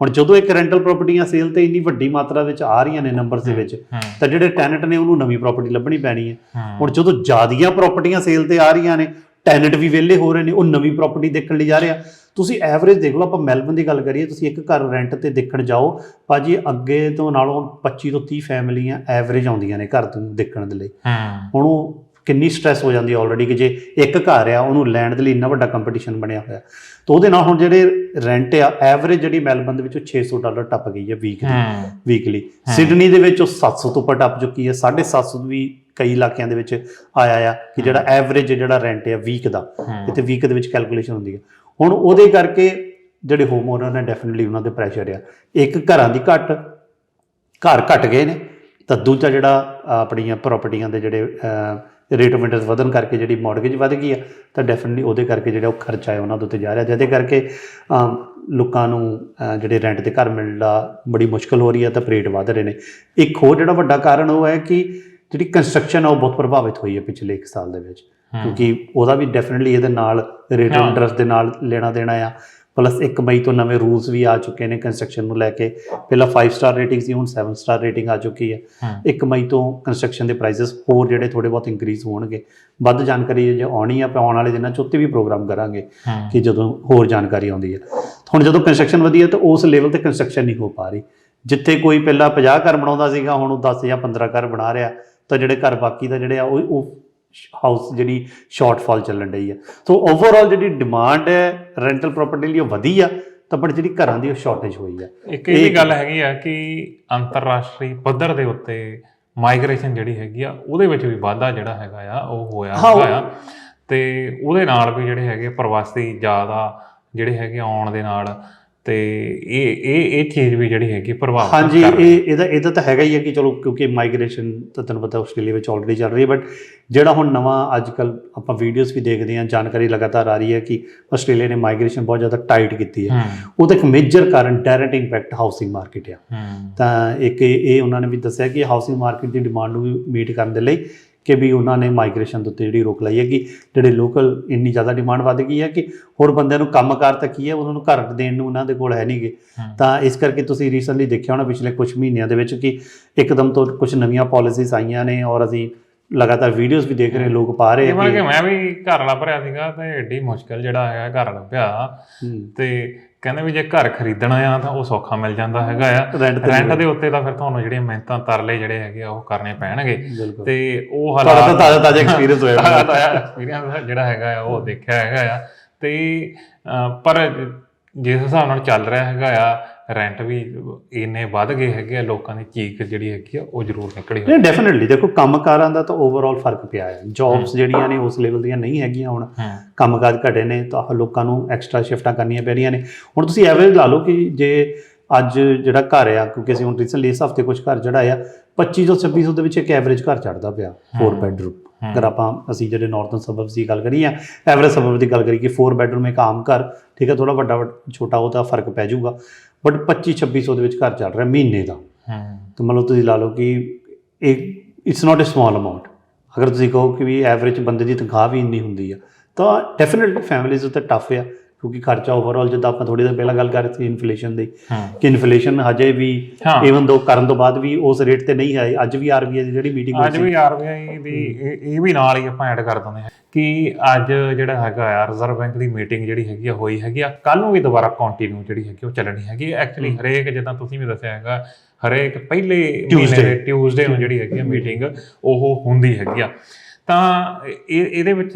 ਹੁਣ ਜਦੋਂ ਇੱਕ ਰੈਂਟਲ ਪ੍ਰਾਪਰਟੀਆਂ ਸੇਲ ਤੇ ਇੰਨੀ ਵੱਡੀ ਮਾਤਰਾ ਵਿੱਚ ਆ ਰਹੀਆਂ ਨੇ ਨੰਬਰਸ ਦੇ ਵਿੱਚ ਤਾਂ ਜਿਹੜੇ ਟੈਨੈਂਟ ਨੇ ਉਹਨੂੰ ਨਵੀਂ ਪ੍ਰਾਪਰਟੀ ਲੱਭਣੀ ਪੈਣੀ ਹੈ। ਹੁਣ ਜਦੋਂ ਜ਼ਿਆਦੀਆਂ ਪ੍ਰਾਪਰਟੀਆਂ ਸੇਲ ਤੇ ਆ ਰਹੀਆਂ ਨੇ ਟੈਨੈਂਟ ਵੀ ਵਿਹਲੇ ਹੋ ਰਹੇ ਨੇ ਉਹ ਨਵੀਂ ਪ੍ਰਾਪਰਟੀ ਦੇਖਣ ਲਈ ਜਾ ਰਹੇ। ਆ ਤੁਸੀਂ ਐਵਰੇਜ ਦੇਖ ਲਓ ਆਪਾਂ ਮੈਲਬਨ ਦੀ ਗੱਲ ਕਰੀਏ ਤੁਸੀਂ ਇੱਕ ਘਰ ਰੈਂਟ ਤੇ ਦੇਖਣ ਜਾਓ ਭਾਜੀ ਅੱਗੇ ਤੋਂ ਨਾਲੋਂ 25 ਤੋਂ 30 ਫੈਮਲੀਆਂ ਐਵਰੇਜ ਆਉਂਦੀਆਂ ਨੇ ਘਰ ਤੋਂ ਦੇਖਣ ਦੇ ਲਈ। ਹੂੰ। ਹੁਣ ਉਹ ਕਿੰਨੀ ਸਟ੍ਰੈਸ ਹੋ ਜਾਂਦੀ ਹੈ ਆਲਰੇਡੀ ਕਿ ਜੇ ਇੱਕ ਘਰ ਆ ਉਹਨੂੰ ਲੈਣ ਦੇ ਲਈ ਇੰਨਾ ਵੱਡਾ ਕੰਪੀਟੀਸ਼ਨ ਬਣਿਆ ਹੋਇਆ। ਤਾਂ ਉਹਦੇ ਨਾਲ ਹੁਣ ਜਿਹੜੇ ਰੈਂਟ ਆ ਐਵਰੇਜ ਜਿਹੜੀ ਮੈਲਬਨ ਦੇ ਵਿੱਚ ਉਹ 600 ਡਾਲਰ ਟੱਪ ਗਈ ਹੈ ਵੀਕ ਦੀ ਹੂੰ। ਵੀਕਲੀ ਸਿਡਨੀ ਦੇ ਵਿੱਚ ਉਹ 700 ਤੋਂ ਉੱਪਰ ਟੱਪ ਚੁੱਕੀ ਹੈ 750 ਵੀ ਕਈ ਇਲਾਕਿਆਂ ਦੇ ਵਿੱਚ ਆਇਆ ਆ ਕਿ ਜਿਹੜਾ ਐਵਰੇਜ ਜਿਹੜਾ ਰੈਂਟ ਆ ਵੀਕ ਦਾ ਇੱਥੇ ਵੀਕ ਦੇ ਵਿੱਚ ਕੈਲਕੂਲੇਸ਼ਨ ਹੁੰਦੀ ਹੈ। ਹੁਣ ਉਹਦੇ ਕਰਕੇ ਜਿਹੜੇ ਹੋਮ ਓਨਰ ਨੇ ਡੈਫੀਨਿਟਲੀ ਉਹਨਾਂ ਦੇ ਪ੍ਰੈਸ਼ਰ ਆ। ਇੱਕ ਘਰਾਂ ਦੀ ਘਟ ਘਰ ਘਟ ਗਏ ਨੇ ਤਾਂ ਦੂਜਾ ਜਿਹੜਾ ਆਪਣੀਆਂ ਪ੍ਰਾਪਰਟੀਆਂ ਦੇ ਜਿਹੜੇ ਰੇਟ ਆਫ ਇੰਟਰਸਟ ਵਧਣ ਕਰਕੇ ਜਿਹੜੀ ਮਾਰਗੇਜ ਵਧ ਗਈ ਆ ਤਾਂ ਡੈਫੀਨਿਟਲੀ ਉਹਦੇ ਕਰਕੇ ਜਿਹੜਾ ਉਹ ਖਰਚਾ ਹੈ ਉਹਨਾਂ ਦੇ ਉੱਤੇ ਜਾ ਰਿਹਾ। ਜਿਹਦੇ ਕਰਕੇ ਲੋਕਾਂ ਨੂੰ ਜਿਹੜੇ ਰੈਂਟ ਤੇ ਘਰ ਮਿਲਣਾ ਬੜੀ ਮੁਸ਼ਕਲ ਹੋ ਰਹੀ ਹੈ ਤਾਂ ਰੇਟ ਵਧ ਰਹੇ ਨੇ। ਇੱਕ ਹੋਰ ਜਿਹੜਾ ਵੱਡਾ ਕਾਰਨ ਉਹ ਹੈ ਕਿ ਜਿਹੜੀ ਕੰਸਟਰਕਸ਼ਨ ਆ ਉਹ ਬਹੁਤ ਪ੍ਰਭਾਵਿਤ ਹੋਈ ਹੈ ਪਿਛਲੇ 1 ਸਾਲ ਦੇ ਵਿੱਚ। ਕਿਉਂਕਿ ਉਹਦਾ ਵੀ ਡੈਫੀਨਿਟਲੀ ਇਹਦੇ ਨਾਲ ਰੇਟ ਆਫ। ਇੰਟਰਸਟ ਦੇ ਨਾਲ ਲੈਣਾ ਦੇਣਾ ਆ। ਪਲੱਸ 1 ਮਈ ਤੋਂ ਨਵੇਂ ਰੂਲਸ ਵੀ ਆ ਚੁੱਕੇ ਨੇ ਕੰਸਟਰਕਸ਼ਨ ਨੂੰ ਲੈ ਕੇ। ਪਹਿਲਾਂ 5 ਸਟਾਰ ਰੇਟਿੰਗ ਸੀ ਹੁਣ 7 ਸਟਾਰ ਰੇਟਿੰਗ ਆ ਚੁੱਕੀ ਹੈ। ਹਮ, 1 ਮਈ ਤੋਂ ਕੰਸਟਰਕਸ਼ਨ ਦੇ ਪ੍ਰਾਈਸਸ ਹੋਰ ਜਿਹੜੇ ਥੋੜੇ ਬਹੁਤ ਇੰਕਰੀਜ਼ ਹੋਣਗੇ। ਵੱਧ ਜਾਣਕਾਰੀ ਜੇ ਆਉਣੀ ਆ ਆਪਾਂ ਆਉਣ ਵਾਲੇ ਦਿਨਾਂ 'ਚ ਉੱਤੇ ਵੀ ਪ੍ਰੋਗਰਾਮ ਕਰਾਂਗੇ ਕਿ ਜਦੋਂ ਹੋਰ ਜਾਣਕਾਰੀ ਆਉਂਦੀ ਹੈ। ਹੁਣ ਜਦੋਂ ਕੰਸਟਰਕਸ਼ਨ ਵਧੀ ਹੈ ਤਾਂ ਉਸ ਲੈਵਲ ਤੇ ਕੰਸਟਰਕਸ਼ਨ ਨਹੀਂ ਹੋ ਪਾ ਰਹੀ। ਜਿੱਥੇ ਕੋਈ ਪਹਿਲਾਂ 50 ਘਰ ਬਣਾਉਂਦਾ ਸੀਗਾ ਹੁਣ ਉਹ 10 ਜਾਂ 15 ਘਰ ਬਣਾ ਰਿਹਾ। ਤਾਂ ਜਿਹੜੇ ਘਰ ਬਾਕੀ ਦਾ ਜਿਹੜੇ ਆ ਉਹ ਉਹ ਹਾਊਸ ਜਿਹੜੀ ਸ਼ਾਰਟਫਾਲ ਚੱਲਣ ਰਹੀ ਹੈ ਸੋ ਓਵਰਆਲ ਜਿਹੜੀ ਡਿਮਾਂਡ ਹੈ ਰੈਂਟਲ ਪ੍ਰਾਪਰਟੀ ਲਈ ਉਹ ਵਧੀ ਆ ਤਾਂ ਬਟ ਜਿਹੜੀ ਘਰਾਂ ਦੀ ਉਹ ਸ਼ਾਰਟੇਜ ਹੋਈ ਆ। ਇੱਕ ਇਹ ਵੀ ਗੱਲ ਹੈਗੀ ਆ ਕਿ ਅੰਤਰਰਾਸ਼ਟਰੀ ਪੱਧਰ ਦੇ ਉੱਤੇ ਮਾਈਗ੍ਰੇਸ਼ਨ ਜਿਹੜੀ ਹੈਗੀ ਆ ਉਹਦੇ ਵਿੱਚ ਵੀ ਵਾਧਾ ਜਿਹੜਾ ਹੈਗਾ ਆ ਉਹ ਹੋਇਆ ਹਾਂ, ਉਹ- ਹੈਗਾ ਆ। ਤੇ ਉਹਦੇ ਨਾਲ ਵੀ ਜਿਹੜੇ ਹੈਗੇ ਪ੍ਰਵਾਸੀ ਜ਼ਿਆਦਾ ਜਿਹੜੇ ਹੈਗੇ ਆਉਣ ਦੇ ਨਾਲ ਤੇ ਇਹ ਇਹ ਇਹ ਚੀਜ਼ ਵੀ ਜਿਹੜੀ ਹੈਗੀ ਪ੍ਰਭਾਵਿਤ ਹਾਂਜੀ। ਇਹ ਇਹਦਾ ਇਹਦਾ ਤਾਂ ਹੈਗਾ ਹੀ ਹੈ ਕਿ ਚਲੋ ਕਿਉਂਕਿ ਮਾਈਗ੍ਰੇਸ਼ਨ ਤਾਂ ਤੁਹਾਨੂੰ ਪਤਾ ਆਸਟ੍ਰੇਲੀਆ ਵਿੱਚ ਆਲਰੇਡੀ ਚੱਲ ਰਹੀ ਹੈ ਬਟ ਜਿਹੜਾ ਹੁਣ ਨਵਾਂ ਅੱਜ ਕੱਲ ਆਪਾਂ ਵੀਡੀਓਜ਼ ਵੀ ਦੇਖਦੇ ਹਾਂ ਜਾਣਕਾਰੀ ਲਗਾਤਾਰ ਆ ਰਹੀ ਹੈ ਕਿ ਆਸਟ੍ਰੇਲੀਆ ਨੇ ਮਾਈਗ੍ਰੇਸ਼ਨ ਬਹੁਤ ਜ਼ਿਆਦਾ ਟਾਈਟ ਕੀਤੀ ਹੈ। ਉਹਦਾ ਇੱਕ ਮੇਜਰ ਕਾਰਨ ਡਾਇਰੈਕਟ ਇੰਪੈਕਟ ਹਾਊਸਿੰਗ ਮਾਰਕੀਟ ਆ। ਤਾਂ ਇੱਕ ਇਹ ਇਹ ਉਹਨਾਂ ਨੇ ਵੀ ਦੱਸਿਆ ਕਿ ਹਾਊਸਿੰਗ ਮਾਰਕੀਟ ਦੀ ਡਿਮਾਂਡ ਨੂੰ ਵੀ ਮੀਟ ਕਰਨ ਦੇ ਲਈ ਕਿ ਵੀ ਉਹਨਾਂ ਨੇ ਮਾਈਗ੍ਰੇਸ਼ਨ ਦੇ ਉੱਤੇ ਜਿਹੜੀ ਰੋਕ ਲਾਈ ਹੈ ਕਿ ਜਿਹੜੇ ਲੋਕਲ ਇੰਨੀ ਜ਼ਿਆਦਾ ਡਿਮਾਂਡ ਵੱਧ ਗਈ ਹੈ ਕਿ ਹੋਰ ਬੰਦਿਆਂ ਨੂੰ ਕੰਮਕਾਰ ਤਾਂ ਕੀ ਹੈ ਉਹਨਾਂ ਨੂੰ ਘਰ ਦੇਣ ਨੂੰ ਉਹਨਾਂ ਦੇ ਕੋਲ ਹੈ ਨਹੀਂਗੇ ਹੂੰ। ਤਾਂ ਇਸ ਕਰਕੇ ਤੁਸੀਂ ਰੀਸੈਂਟਲੀ ਦੇਖਿਆ ਹੋਣਾ ਪਿਛਲੇ ਕੁਝ ਮਹੀਨਿਆਂ ਦੇ ਵਿੱਚ ਕਿ ਇੱਕਦਮ ਤੋਂ ਕੁਝ ਨਵੀਆਂ ਪਾਲਿਸੀਜ਼ ਆਈਆਂ ਨੇ ਔਰ ਅਸੀਂ ਲਗਾਤਾਰ ਵੀਡੀਓਜ਼ ਵੀ ਦੇਖ ਰਹੇ ਲੋਕ ਪਾ ਰਹੇ ਕਿ ਮੈਂ ਵੀ ਘਰ ਲੱਭ ਰਿਹਾ ਸੀਗਾ ਤੇ ਏਡੀ ਮੁਸ਼ਕਲ ਜਿਹੜਾ ਹੈਗਾ ਘਰ ਲੱਭਿਆ ਹੂੰ, ਤੇ ਕਹਿੰਦੇ ਵੀ ਜੇ ਘਰ ਖਰੀਦਣਾ ਆ ਤਾਂ ਉਹ ਸੌਖਾ ਮਿਲ ਜਾਂਦਾ ਹੈਗਾ ਆ। ਤੇ ਰੈਂਟ ਦੇ ਉੱਤੇ ਤਾਂ ਫਿਰ ਤੁਹਾਨੂੰ ਜਿਹੜੀਆਂ ਮਿਹਨਤਾਂ ਤਰਲੇ ਜਿਹੜੇ ਹੈਗੇ ਆ ਉਹ ਕਰਨੇ ਪੈਣਗੇ। ਤੇ ਉਹ ਤੁਹਾਡਾ ਤਾਂ ਹਾਲਾਤ ਤਾਜ਼ਾ ਤਾਜ਼ਾ ਐਕਸਪੀਰੀਅੰਸ ਹੋਇਆ ਤਾਜ਼ਾ। ਤਾਜ਼ਾ ਐਕਸਪੀਰੀਅੰਸ ਜਿਹੜਾ ਹੈਗਾ ਆ ਉਹ ਦੇਖਿਆ ਹੈਗਾ ਆ। ਤੇ ਪਰ ਜਿਸ ਹਿਸਾਬ ਨਾਲ ਚੱਲ ਰਿਹਾ ਹੈਗਾ ਆ ਰੈਂਟ ਵੀ ਇੰਨੇ ਵੱਧ ਗਏ ਹੈਗੇ ਆ ਲੋਕਾਂ ਦੀ ਚੀਕ ਜਿਹੜੀ ਹੈਗੀ ਆ ਉਹ ਜ਼ਰੂਰ ਨਿਕਲੀ ਹੋਈ ਨਹੀਂ ਡੈਫੀਨਿਟਲੀ ਦੇਖੋ ਕੰਮਕਾਰਾਂ ਦਾ ਤਾਂ ਓਵਰਆਲ ਫ਼ਰਕ ਪਿਆ ਹੈ। ਜੌਬਸ ਜਿਹੜੀਆਂ ਨੇ ਉਸ ਲੈਵਲ ਦੀਆਂ ਨਹੀਂ ਹੈਗੀਆਂ ਹੁਣ। ਹੂੰ। ਕੰਮਕਾਜ ਘਟੇ ਨੇ ਤਾਂ ਲੋਕਾਂ ਨੂੰ ਐਕਸਟਰਾ ਸ਼ਿਫਟਾਂ ਕਰਨੀਆਂ ਪੈ ਰਹੀਆਂ ਨੇ। ਹੁਣ ਤੁਸੀਂ ਐਵਰੇਜ ਲਾ ਲਓ ਕਿ ਜੇ ਅੱਜ ਜਿਹੜਾ ਘਰ ਆ ਕਿਉਂਕਿ ਅਸੀਂ ਹੁਣ ਰੀਸੈਂਟਲੀ ਇਸ ਹਫ਼ਤੇ ਕੁਝ ਘਰ ਜਿਹੜਾ ਆ 25 ਤੋਂ 2600 ਦੇ ਵਿੱਚ ਇੱਕ ਐਵਰੇਜ ਘਰ ਚੜਦਾ ਪਿਆ 4 ਹਮ। ਬੈਡਰੂਮ। ਅਗਰ ਆਪਾਂ ਅਸੀਂ ਜਿਹੜੇ ਨਾਰਥਰਨ ਸਬਰਬਸ ਦੀ ਗੱਲ ਕਰੀਏ ਐਵਰੇਜ ਸਬਰਬ ਦੀ ਗੱਲ ਕਰੀਏ ਕਿ 4 ਬੈਡਰੂਮ ਇੱਕ ਆਮ ਘਰ ਠੀਕ ਹੈ ਥੋੜਾ ਵੱਡਾ ਵੱਡ- ਛੋਟਾ ਉਹਦਾ ਫ਼ਰਕ ਪੈ ਜਾਊਗਾ। ਬਟ 25 2600 ਦੇ ਵਿੱਚ ਘਰ ਚੱਲ ਰਿਹਾ ਮਹੀਨੇ ਦਾ। ਹੂੰ। ਤਾਂ ਮਤਲਬ ਤੁਸੀਂ ਲਾ ਲਓ ਕਿ ਇਹ it's not a small amount ਅਗਰ ਤੁਸੀਂ ਕਹੋ ਕਿ ਵੀ ਐਵਰੇਜ ਬੰਦੇ ਦੀ ਤਨਖਾਹ ਵੀ ਇੰਨੀ ਹੁੰਦੀ ਆ ਤਾਂ ਡੈਫੀਨਿਟਲੀ ਫੈਮਿਲੀਜ਼ ਉੱਤੇ ਟਫ ਆ। ਕਿਉਂਕਿ ਖਰਚਾ ਓਵਰਆਲ ਜਿੱਦਾਂ ਆਪਾਂ ਥੋੜੀ ਦੇਰ ਪਹਿਲਾਂ ਗੱਲ ਕਰ ਰਹੇ ਸੀ ਇਨਫਲੇਸ਼ਨ ਦੀ ਹੂੰ। ਕਿ ਇਨਫਲੇਸ਼ਨ ਹਜੇ ਵੀ ਹਾਂ। ਇਵਨ ਦੋ ਕਰਨ ਤੋਂ ਬਾਅਦ ਵੀ ਉਸ ਰੇਟ ਤੇ ਨਹੀਂ ਆਈ ਅੱਜ ਵੀ ਆਰਬੀਆਈ ਦੀ ਜਿਹੜੀ ਮੀਟਿੰਗ ਅੱਜ ਵੀ ਆਰਬੀਆਈ ਦੀ ਇਹ ਵੀ ਨਾਲ ਹੀ ਆਪਾਂ ਐਡ ਕਰ ਦਿੰਦੇ ਹਾਂ ਕਿ ਅੱਜ ਜਿਹੜਾ ਹੈਗਾ ਆ ਰਿਜ਼ਰਵ ਬੈਂਕ ਦੀ ਮੀਟਿੰਗ ਜਿਹੜੀ ਹੈਗੀ ਆ ਹੋਈ ਹੈਗੀ ਆ। ਕੱਲ ਨੂੰ ਵੀ ਦੁਬਾਰਾ ਕੰਟੀਨਿਊ ਜਿਹੜੀ ਹੈਗੀ ਉਹ ਚੱਲਣੀ ਹੈਗੀ ਐਕਚੁਅਲੀ ਹਰੇਕ ਜਿੱਦਾਂ ਤੁਸੀਂ ਵੀ ਦੱਸਿਆ ਹੈਗਾ ਹਰੇਕ ਪਹਿਲੇ ਮਹੀਨੇ। ਦੇ ਟਿਊਜ਼ਡੇ ਨੂੰ ਜਿਹੜੀ ਹੈਗੀ ਆ ਮੀਟਿੰਗ ਉਹ ਹੁੰਦੀ ਹੈਗੀ ਆ। ਤਾਂ ਇਹ, ਇਹਦੇ ਵਿੱਚ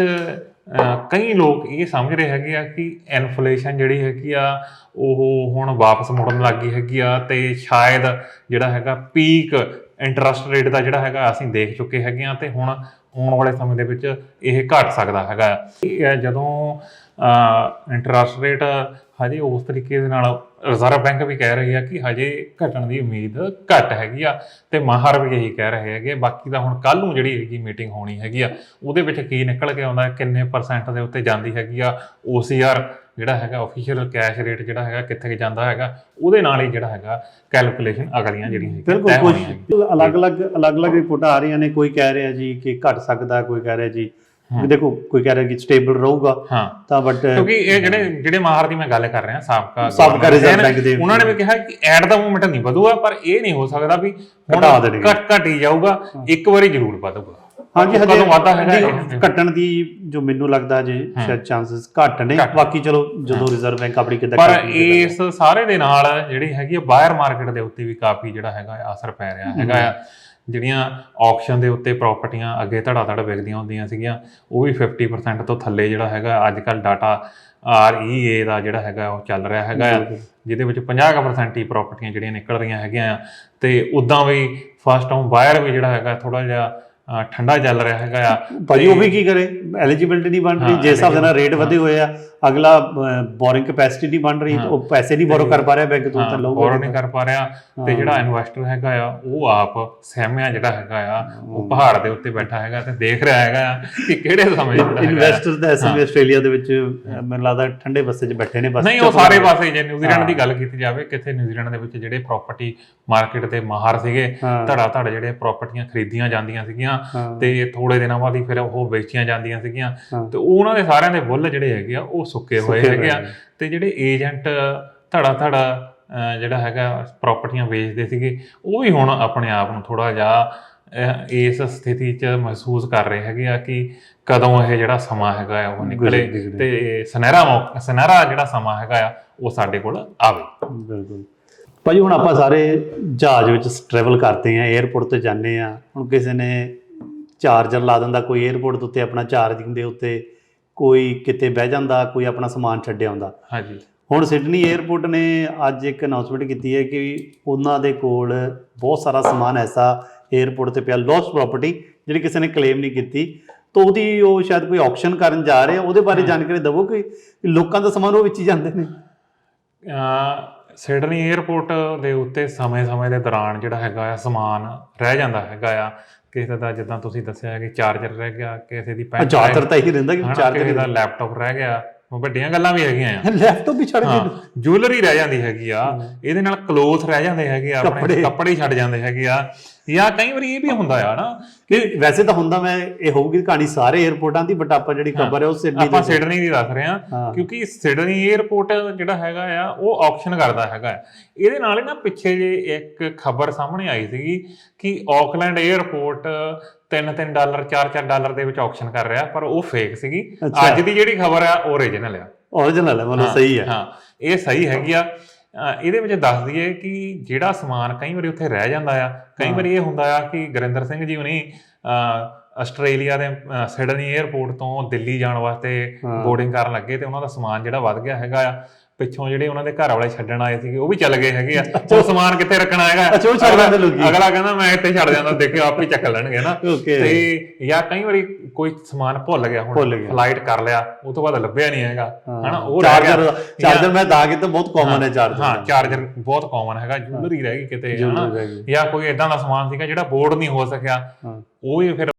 ਕਈ ਲੋਕ ਇਹ ਸਮਝ ਰਹੇ ਹੈਗੇ ਆ ਕਿ ਇਨਫਲੇਸ਼ਨ ਜਿਹੜੀ ਹੈਗੀ ਆ, ਉਹ ਹੁਣ ਵਾਪਸ ਮੁੜਨ ਲੱਗ ਗਈ ਹੈਗੀ ਆ ਤੇ ਸ਼ਾਇਦ ਜਿਹੜਾ ਹੈਗਾ ਪੀਕ ਇੰਟਰਸਟ ਰੇਟ ਦਾ ਜਿਹੜਾ ਹੈਗਾ ਅਸੀਂ ਦੇਖ ਚੁੱਕੇ ਹੈਗੇ ਆ ਤੇ ਹੁਣ ਆਉਣ ਵਾਲੇ ਸਮੇਂ ਦੇ ਵਿੱਚ ਇਹ ਘਟ ਸਕਦਾ ਹੈਗਾ। ਇਹ ਜਦੋਂ ਇੰਟਰਸਟ ਰੇਟ ਹਜੇ ਉਸ ਤਰੀਕੇ ਦੇ ਨਾਲ ਰਿਜ਼ਰਵ ਬੈਂਕ ਵੀ ਕਹਿ ਰਹੀ ਆ ਕਿ ਹਜੇ ਘਟਣ ਦੀ ਉਮੀਦ ਘੱਟ ਹੈਗੀ ਆ ਤੇ ਮਾਹਰ ਵੀ ਇਹੀ ਕਹਿ ਰਹੇ ਹੈਗੇ ਬਾਕੀ ਦਾ ਹੁਣ ਕੱਲ ਨੂੰ ਜਿਹੜੀ ਹੈਗੀ ਮੀਟਿੰਗ ਹੋਣੀ ਹੈਗੀ ਆ ਉਹਦੇ ਵਿੱਚ ਕੀ ਨਿਕਲ ਕੇ ਆਉਂਦਾ ਕਿੰਨੇ ਪਰਸੈਂਟ ਦੇ ਉੱਤੇ ਜਾਂਦੀ ਹੈਗੀ ਆ OCR ਜਿਹੜਾ ਹੈਗਾ ਆਫੀਸ਼ੀਅਲ ਕੈਸ਼ ਰੇਟ ਜਿਹੜਾ ਹੈਗਾ ਕਿੱਥੇ ਕੁ ਜਾਂਦਾ ਹੈਗਾ ਉਹਦੇ ਨਾਲ ਹੀ ਜਿਹੜਾ ਹੈਗਾ ਕੈਲਕੂਲੇਸ਼ਨ ਅਗਲੀਆਂ ਜਿਹੜੀਆਂ ਬਿਲਕੁਲ ਕੁਝ। ਅਲੱਗ-ਅਲੱਗ ਅਲੱਗ-ਅਲੱਗ ਰਿਪੋਰਟਾਂ ਆ ਰਹੀਆਂ ਨੇ ਕੋਈ ਕਹਿ ਰਿਹਾ ਜੀ ਕਿ ਘਟ ਸਕਦਾ ਕੋਈ ਕਹਿ ਰਿਹਾ ਜੀ ਹਮ। ਦੇਖੋ ਕੋਈ ਕਹਿ ਰਿਹਾ ਕਿ ਸਟੇਬਲ ਰਹੂਗਾ ਹਾਂ ਤਾਂ ਬਟ ਕਿਉਂਕਿ ਇਹ ਜਿਹੜੇ ਜਿਹੜੇ ਮਾਹਰ ਦੀ ਮੈਂ ਗੱਲ ਕਰ ਰਿਹਾ ਸਾਬਕਾ ਸਾਬਕਾ ਰਿਜ਼ਰਵ ਬੈਂਕ ਦੇ ਉਹਨਾਂ ਨੇ ਵੀ ਕਿਹਾ ਕਿ ਐਟ ਦਾ ਮੂਵਮੈਂਟ ਨਹੀਂ ਵਧੂਗਾ ਪਰ ਇਹ ਨਹੀਂ ਹੋ ਸਕਦਾ ਵੀ ਹੁਣ ਘਟਾ। ਘਟ ਘਟ ਹੀ ਜਾਊਗਾ ਇੱਕ ਵਾਰੀ ਜ਼ਰੂਰ ਵਧੂਗਾ ਹਾਂਜੀ ਹਜੇ ਕਦੋਂ ਵਾਧਾ ਹੈਗਾ? ਘਟਣ ਦੀ ਜੋ ਮੈਨੂੰ ਲੱਗਦਾ ਜੇ ਸ਼ਾਇਦ ਚਾਂਸਸ ਘੱਟ ਨੇ। ਬਾਕੀ ਚਲੋ ਜਦੋਂ ਰਿਜ਼ਰਵ ਬੈਂਕ ਆਪਣੀ ਕਿੱਦਾਂ ਪਰ। ਇਸ ਸਾਰੇ ਦੇ ਨਾਲ ਜਿਹੜੀ ਹੈਗੀ ਆ ਬਾਇਰ ਮਾਰਕੀਟ ਦੇ ਉੱਤੇ ਵੀ ਕਾਫੀ ਜਿਹੜਾ ਹੈਗਾ ਅਸਰ ਪੈ ਰਿਹਾ ਹੈਗਾ ਆ ਜਿਹੜੀਆਂ ਆਕਸ਼ਨ ਦੇ ਉੱਤੇ ਪ੍ਰਾਪਰਟੀਆਂ ਅੱਗੇ ਧੜਾ ਧੜ ਵਿਕਦੀਆਂ ਹੁੰਦੀਆਂ ਸੀਗੀਆਂ ਉਹ ਵੀ 50% ਤੋਂ ਥੱਲੇ ਜਿਹੜਾ ਹੈਗਾ ਅੱਜ ਕੱਲ ਡਾਟਾ REA ਦਾ ਜਿਹੜਾ ਹੈਗਾ ਉਹ ਚੱਲ ਰਿਹਾ ਹੈਗਾ। ਜਿਹਦੇ ਵਿੱਚ 50% ਹੀ ਪ੍ਰਾਪਰਟੀਆਂ ਜਿਹੜੀਆਂ ਨਿਕਲ ਰਹੀਆਂ ਹੈਗੀਆਂ ਤੇ ਉਦਾਂ ਵੀ ਫਸਟ ਟਾਈਮ ਬਾਇਰ ਵੀ ਜਿਹੜਾ ਹੈਗਾ ਥੋੜਾ ਜਿਹਾ ਠੰਡਾ ਚੱਲ ਰਿਹਾ ਹੈਗਾ ਆ ਭਾਜੀ ਉਹ ਵੀ ਕੀ ਕਰੇ ਐਲੀਜੀਬਿਲਟੀ ਨਹੀਂ ਬਣ ਰਹੀ ਜਿਸ ਹਿਸਾਬ ਦੇ ਨਾਲ ਰੇਟ ਵਧੇ ਹੋਏ ਆ ਅਗਲਾ ਬੋਰਿੰਗ ਕੈਪੈਸਿਟੀ ਨਹੀਂ ਬਣ ਰਹੀ। ਉਹ ਪੈਸੇ ਨਹੀਂ ਬੋਰੋ ਕਰ ਪਾ ਰਿਹਾ ਬੈਂਕ ਤੋਂ ਤਾਂ ਲਊਗਾ borrow ਨਹੀਂ ਕਰ ਪਾ ਰਿਹਾ ਤੇ। ਜਿਹੜਾ ਇਨਵੈਸਟਰ ਹੈਗਾ ਆ ਉਹ ਆਪ ਸਹਿਮਿਆ ਜਿਹੜਾ ਹੈਗਾ ਆ ਉਹ ਪਹਾੜ ਦੇ ਉੱਤੇ ਬੈਠਾ ਹੈਗਾ ਤੇ ਦੇਖ ਰਿਹਾ ਹੈਗਾ ਕਿ ਕਿਹੜੇ ਸਮੇਂ ਜਿਹੜਾ। ਇਨਵੈਸਟਰ ਤਾਂ ਐਸਐਮ ਆਸਟ੍ਰੇਲੀਆ ਦੇ ਵਿੱਚ ਮੈਨੂੰ ਲੱਗਦਾ ਠੰਡੇ ਬਸਤੇ 'ਚ ਬੈਠੇ ਨੇ ਬਸ ਨਹੀਂ ਉਹ ਸਾਰੇ। ਪਾਸੇ ਜੇ ਨਿਊਜ਼ੀਲੈਂਡ ਦੀ। ਗੱਲ ਕੀਤੀ ਜਾਵੇ ਕਿੱਥੇ ਨਿਊਜ਼ੀਲੈਂਡ ਦੇ ਵਿੱਚ ਜਿਹੜੇ ਪ੍ਰਾਪਰਟੀ ਮਾਰਕੀਟ ਦੇ ਮਾਹਰ ਸੀਗੇ। ਧੜਾ ਧੜ ਜਿਹੜੇ ਪ੍ਰਾਪਰਟੀਆਂ ਖਰੀਦੀਆਂ ਜਾਂਦੀਆਂ ਸੀਗੀਆਂ। ਤੇ ਥੋੜੇ ਦਿਨਾਂ ਬਾਅਦ ਹੀ ਫਿਰ ਉਹ ਵੇਚੀਆਂ ਜਾਂਦੀਆਂ ਸੀਗੀਆਂ। ਤੇ ਉਹਨਾਂ ਦੇ ਸਾਰਿਆਂ ਦੇ ਬੁੱਲ ਜਿਹੜੇ ਹੈਗੇ ਆ ਉਹ ਸੁੱਕੇ ਹੋਏ ਹੈਗੇ ਆ। ਤੇ ਜਿਹੜੇ ਏਜੰਟ ਧੜਾ ਧੜ ਜਿਹੜਾ ਹੈਗਾ ਪ੍ਰਾਪਰਟੀਆਂ ਵੇਚਦੇ ਸੀਗੇ ਉਹ ਵੀ ਹੁਣ ਆਪਣੇ ਆਪ ਨੂੰ ਥੋੜਾ ਜਿਹਾ ਇਸ ਸਥਿਤੀ 'ਚ ਮਹਿਸੂਸ ਕਰ ਰਹੇ ਹੈਗੇ ਆ ਕਿ ਕਦੋਂ ਇਹ ਜਿਹੜਾ ਸਮਾਂ ਹੈਗਾ ਆ ਉਹ ਨਿਕਲੇ। ਤੇ ਸੁਨਹਿਰਾ ਮੌਕਾ ਸੁਨਹਿਰਾ ਜਿਹੜਾ ਸਮਾਂ ਹੈਗਾ ਆ ਉਹ ਸਾਡੇ ਕੋਲ ਆਵੇ। ਬਿਲਕੁਲ। ਭਾਜੀ ਹੁਣ ਆਪਾਂ ਸਾਰੇ ਜਹਾਜ਼ ਵਿੱਚ ਟਰੈਵਲ ਕਰਦੇ ਆ 에ਅਰਪੋਰਟ ਤੇ ਜਾਂਦੇ ਆ। ਹੁਣ ਕਿਸੇ ਨੇ ਚਾਰਜਰ ਲਾ ਦਿੰਦਾ ਕੋਈ 에어ਪੋਰਟ ਦੇ ਉੱਤੇ ਆਪਣਾ ਚਾਰਜਿੰਗ ਦੇ ਉੱਤੇ ਕੋਈ ਕਿਤੇ ਬਹਿ ਜਾਂਦਾ ਕੋਈ ਆਪਣਾ ਸਮਾਨ ਛੱਡਿਆ ਆਉਂਦਾ ਹਾਂਜੀ। ਹੁਣ ਸਿਡਨੀ 에어ਪੋਰਟ ਨੇ ਅੱਜ ਇੱਕ ਅਨਾਉਂਸਮੈਂਟ ਕੀਤੀ ਹੈ ਕਿ ਉਹਨਾਂ ਦੇ ਕੋਲ ਬਹੁਤ ਸਾਰਾ ਸਮਾਨ ਐਸਾ 에어ਪੋਰਟ ਤੇ ਪਿਆ ਲੋਸ ਪ੍ਰਾਪਰਟੀ ਜਿਹੜੀ ਕਿਸੇ ਨੇ ਕਲੇਮ ਨਹੀਂ ਕੀਤੀ। ਤਾਂ ਉਹਦੀ ਉਹ ਸ਼ਾਇਦ ਕੋਈ ਆਪਸ਼ਨ ਕਰਨ ਜਾ ਰਹੇ ਉਹਦੇ ਬਾਰੇ ਜਾਣਕਾਰੀ ਦਿਵੋ ਕਿ ਲੋਕਾਂ ਦਾ ਸਮਾਨ ਉਹ ਵਿੱਚ ਹੀ ਜਾਂਦੇ ਨੇ। ਸਿਡਨੀ 에ਅਰਪੋਰਟ ਦੇ ਉੱਤੇ ਸਮੇਂ-ਸਮੇਂ ਦੇ ਦੌਰਾਨ ਜਿਹੜਾ ਹੈਗਾ ਆ ਸਮਾਨ ਰਹਿ ਜਾਂਦਾ ਹੈਗਾ ਆ। ਕਿਸੇ ਦਾ ਜਿੱਦਾਂ ਤੁਸੀਂ ਦੱਸਿਆ ਕਿ ਚਾਰਜਰ ਰਹਿ ਗਿਆ ਕਿਸੇ ਦੀ ਪੈਨ ਜ਼ਿਆਦਾਤਰ ਤਾਂ ਇਹੀ ਰਹਿੰਦਾ ਕਿ ਕਿਸੇ ਚਾਰਜਰ ਦਾ ਲੈਪਟਾਪ ਰਹਿ ਗਿਆ ਉਹ ਵੱਡੀਆਂ ਗੱਲਾਂ ਵੀ ਹੈਗੀਆਂ ਆ। ਲੈਪਟਾਪ ਵੀ ਛੱਡ ਦੇ ਜੁਐਲਰੀ ਰਹਿ ਜਾਂਦੀ ਹੈਗੀ ਆ ਇਹਦੇ ਨਾਲ ਕਲੋਥ ਰਹਿ ਜਾਂਦੇ ਹੈਗੇ ਆ ਆਪਣੇ ਕੱਪੜੇ। ਛੱਡ ਜਾਂਦੇ ਹੈਗੇ ਆ। ਜਾਂ ਕਈ ਵਾਰੀ ਇਹ ਵੀ ਹੁੰਦਾ ਆ ਨਾ ਕਿ ਵੈਸੇ ਤਾਂ ਹੁੰਦਾ ਮੈਂ ਇਹ ਹੋਊਗੀ ਕਹਾਣੀ ਸਾਰੇ 에어ਪੋਰਟਾਂ ਦੀ ਬਟ ਆਪਾਂ ਜਿਹੜੀ ਖਬਰ ਹੈ ਉਹ ਸਿਡਨੀ ਆਪਾਂ ਸਿਡਨੀ ਦੀ ਦੱਸ ਰਹੇ ਹਾਂ ਕਿਉਂਕਿ ਸਿਡਨੀ 에어ਪੋਰਟ ਜਿਹੜਾ ਹੈਗਾ ਆ ਉਹ ਆਕਸ਼ਨ ਕਰਦਾ ਹੈਗਾ ਇਹਦੇ ਨਾਲ ਹੀ ਨਾ ਪਿੱਛੇ ਜੇ ਇੱਕ ਖਬਰ ਸਾਹਮਣੇ ਆਈ ਸੀਗੀ ਕਿ ਆਕਲੈਂਡ 에어ਪੋਰਟ 3-3 ਡਾਲਰ 4-4 ਡਾਲਰ ਦੇ ਵਿੱਚ ਆਕਸ਼ਨ ਕਰ ਰਿਹਾ ਪਰ ਉਹ ਫੇਕ ਸੀਗੀ। ਅੱਜ ਦੀ ਜਿਹੜੀ ਖਬਰ ਆ ਉਹ origignal ਆ origignal ਹੈ ਮਤਲਬ ਸਹੀ ਹੈ ਹਾਂ ਇਹ ਸਹੀ ਹੈਗੀ ਆ। ਇਹਦੇ ਵਿੱਚ ਦੱਸ ਦਈਏ ਕਿ ਜਿਹੜਾ ਸਮਾਨ ਕਈ ਵਾਰੀ ਉੱਥੇ ਰਹਿ ਜਾਂਦਾ ਆ ਕਈ। ਵਾਰੀ ਇਹ ਹੁੰਦਾ ਆ ਕਿ ਗੁਰਿੰਦਰ ਸਿੰਘ ਜੀ ਅ, ਆਸਟ੍ਰੇਲੀਆ ਦੇ ਸਿਡਨੀ 에ਅਰਪੋਰਟ ਤੋਂ ਦਿੱਲੀ ਜਾਣ ਵਾਸਤੇ। ਬੋਰਡਿੰਗ ਕਰਨ ਲੱਗੇ ਤੇ ਉਹਨਾਂ ਦਾ ਸਮਾਨ ਜਿਹੜਾ ਵੱਧ ਗਿਆ ਹੈਗਾ ਆ ਪਿੱਛੋਂ ਜਿਹੜੇ ਉਹਨਾਂ ਦੇ ਘਰ ਵਾਲੇ ਛੱਡਣ ਆਏ ਸੀਗੇ ਉਹ ਵੀ ਚੱਲ ਗਏ ਹੈਗੇ ਆ। ਉਹ ਸਮਾਨ ਕਿੱਥੇ ਰੱਖਣਾ ਹੈਗਾ? ਅੱਛਾ, ਉਹ ਛੱਡ ਜਾਂਦੇ ਲੋਕੀ। ਅਗਲਾ ਕਹਿੰਦਾ ਮੈਂ ਇੱਥੇ ਛੱਡ ਜਾਂਦਾ ਦੇਖਿਓ ਆਪ ਹੀ ਚੱਕ ਲੈਣਗੇ ਨਾ. ਤੇ ਜਾਂ ਕਈ ਵਾਰੀ ਕੋਈ ਸਮਾਨ ਭੁੱਲ ਗਿਆ ਹੁਣ ਭੁੱਲ ਗਿਆ। ਫਲਾਈਟ ਕਰ ਲਿਆ ਉਹ ਤੋਂ ਬਾਅਦ ਲੱਭਿਆ ਨਹੀਂ ਹੈਗਾ। ਹਨਾ ਉਹ ਚਾਰਜਰ ਚਾਰਜਰ ਮੈਂ ਤਾਂ ਤਾਂ ਬਹੁਤ ਕਾਮਨ ਹੈ ਚਾਰਜਰ ਹਾਂ ਚਾਰਜਰ ਬਹੁਤ ਕਾਮਨ ਹੈਗਾ ਜੁਐਲਰੀ ਰਹਿ ਗਈ ਕਿਤੇ ਹਨਾ। ਜਾਂ ਕੋਈ ਇਦਾਂ ਦਾ ਸਮਾਨ ਸੀਗਾ ਜਿਹੜਾ ਬੋਰਡ ਨਹੀਂ ਹੋ ਸਕਿਆ। ਉਹ ਵੀ ਫਿਰ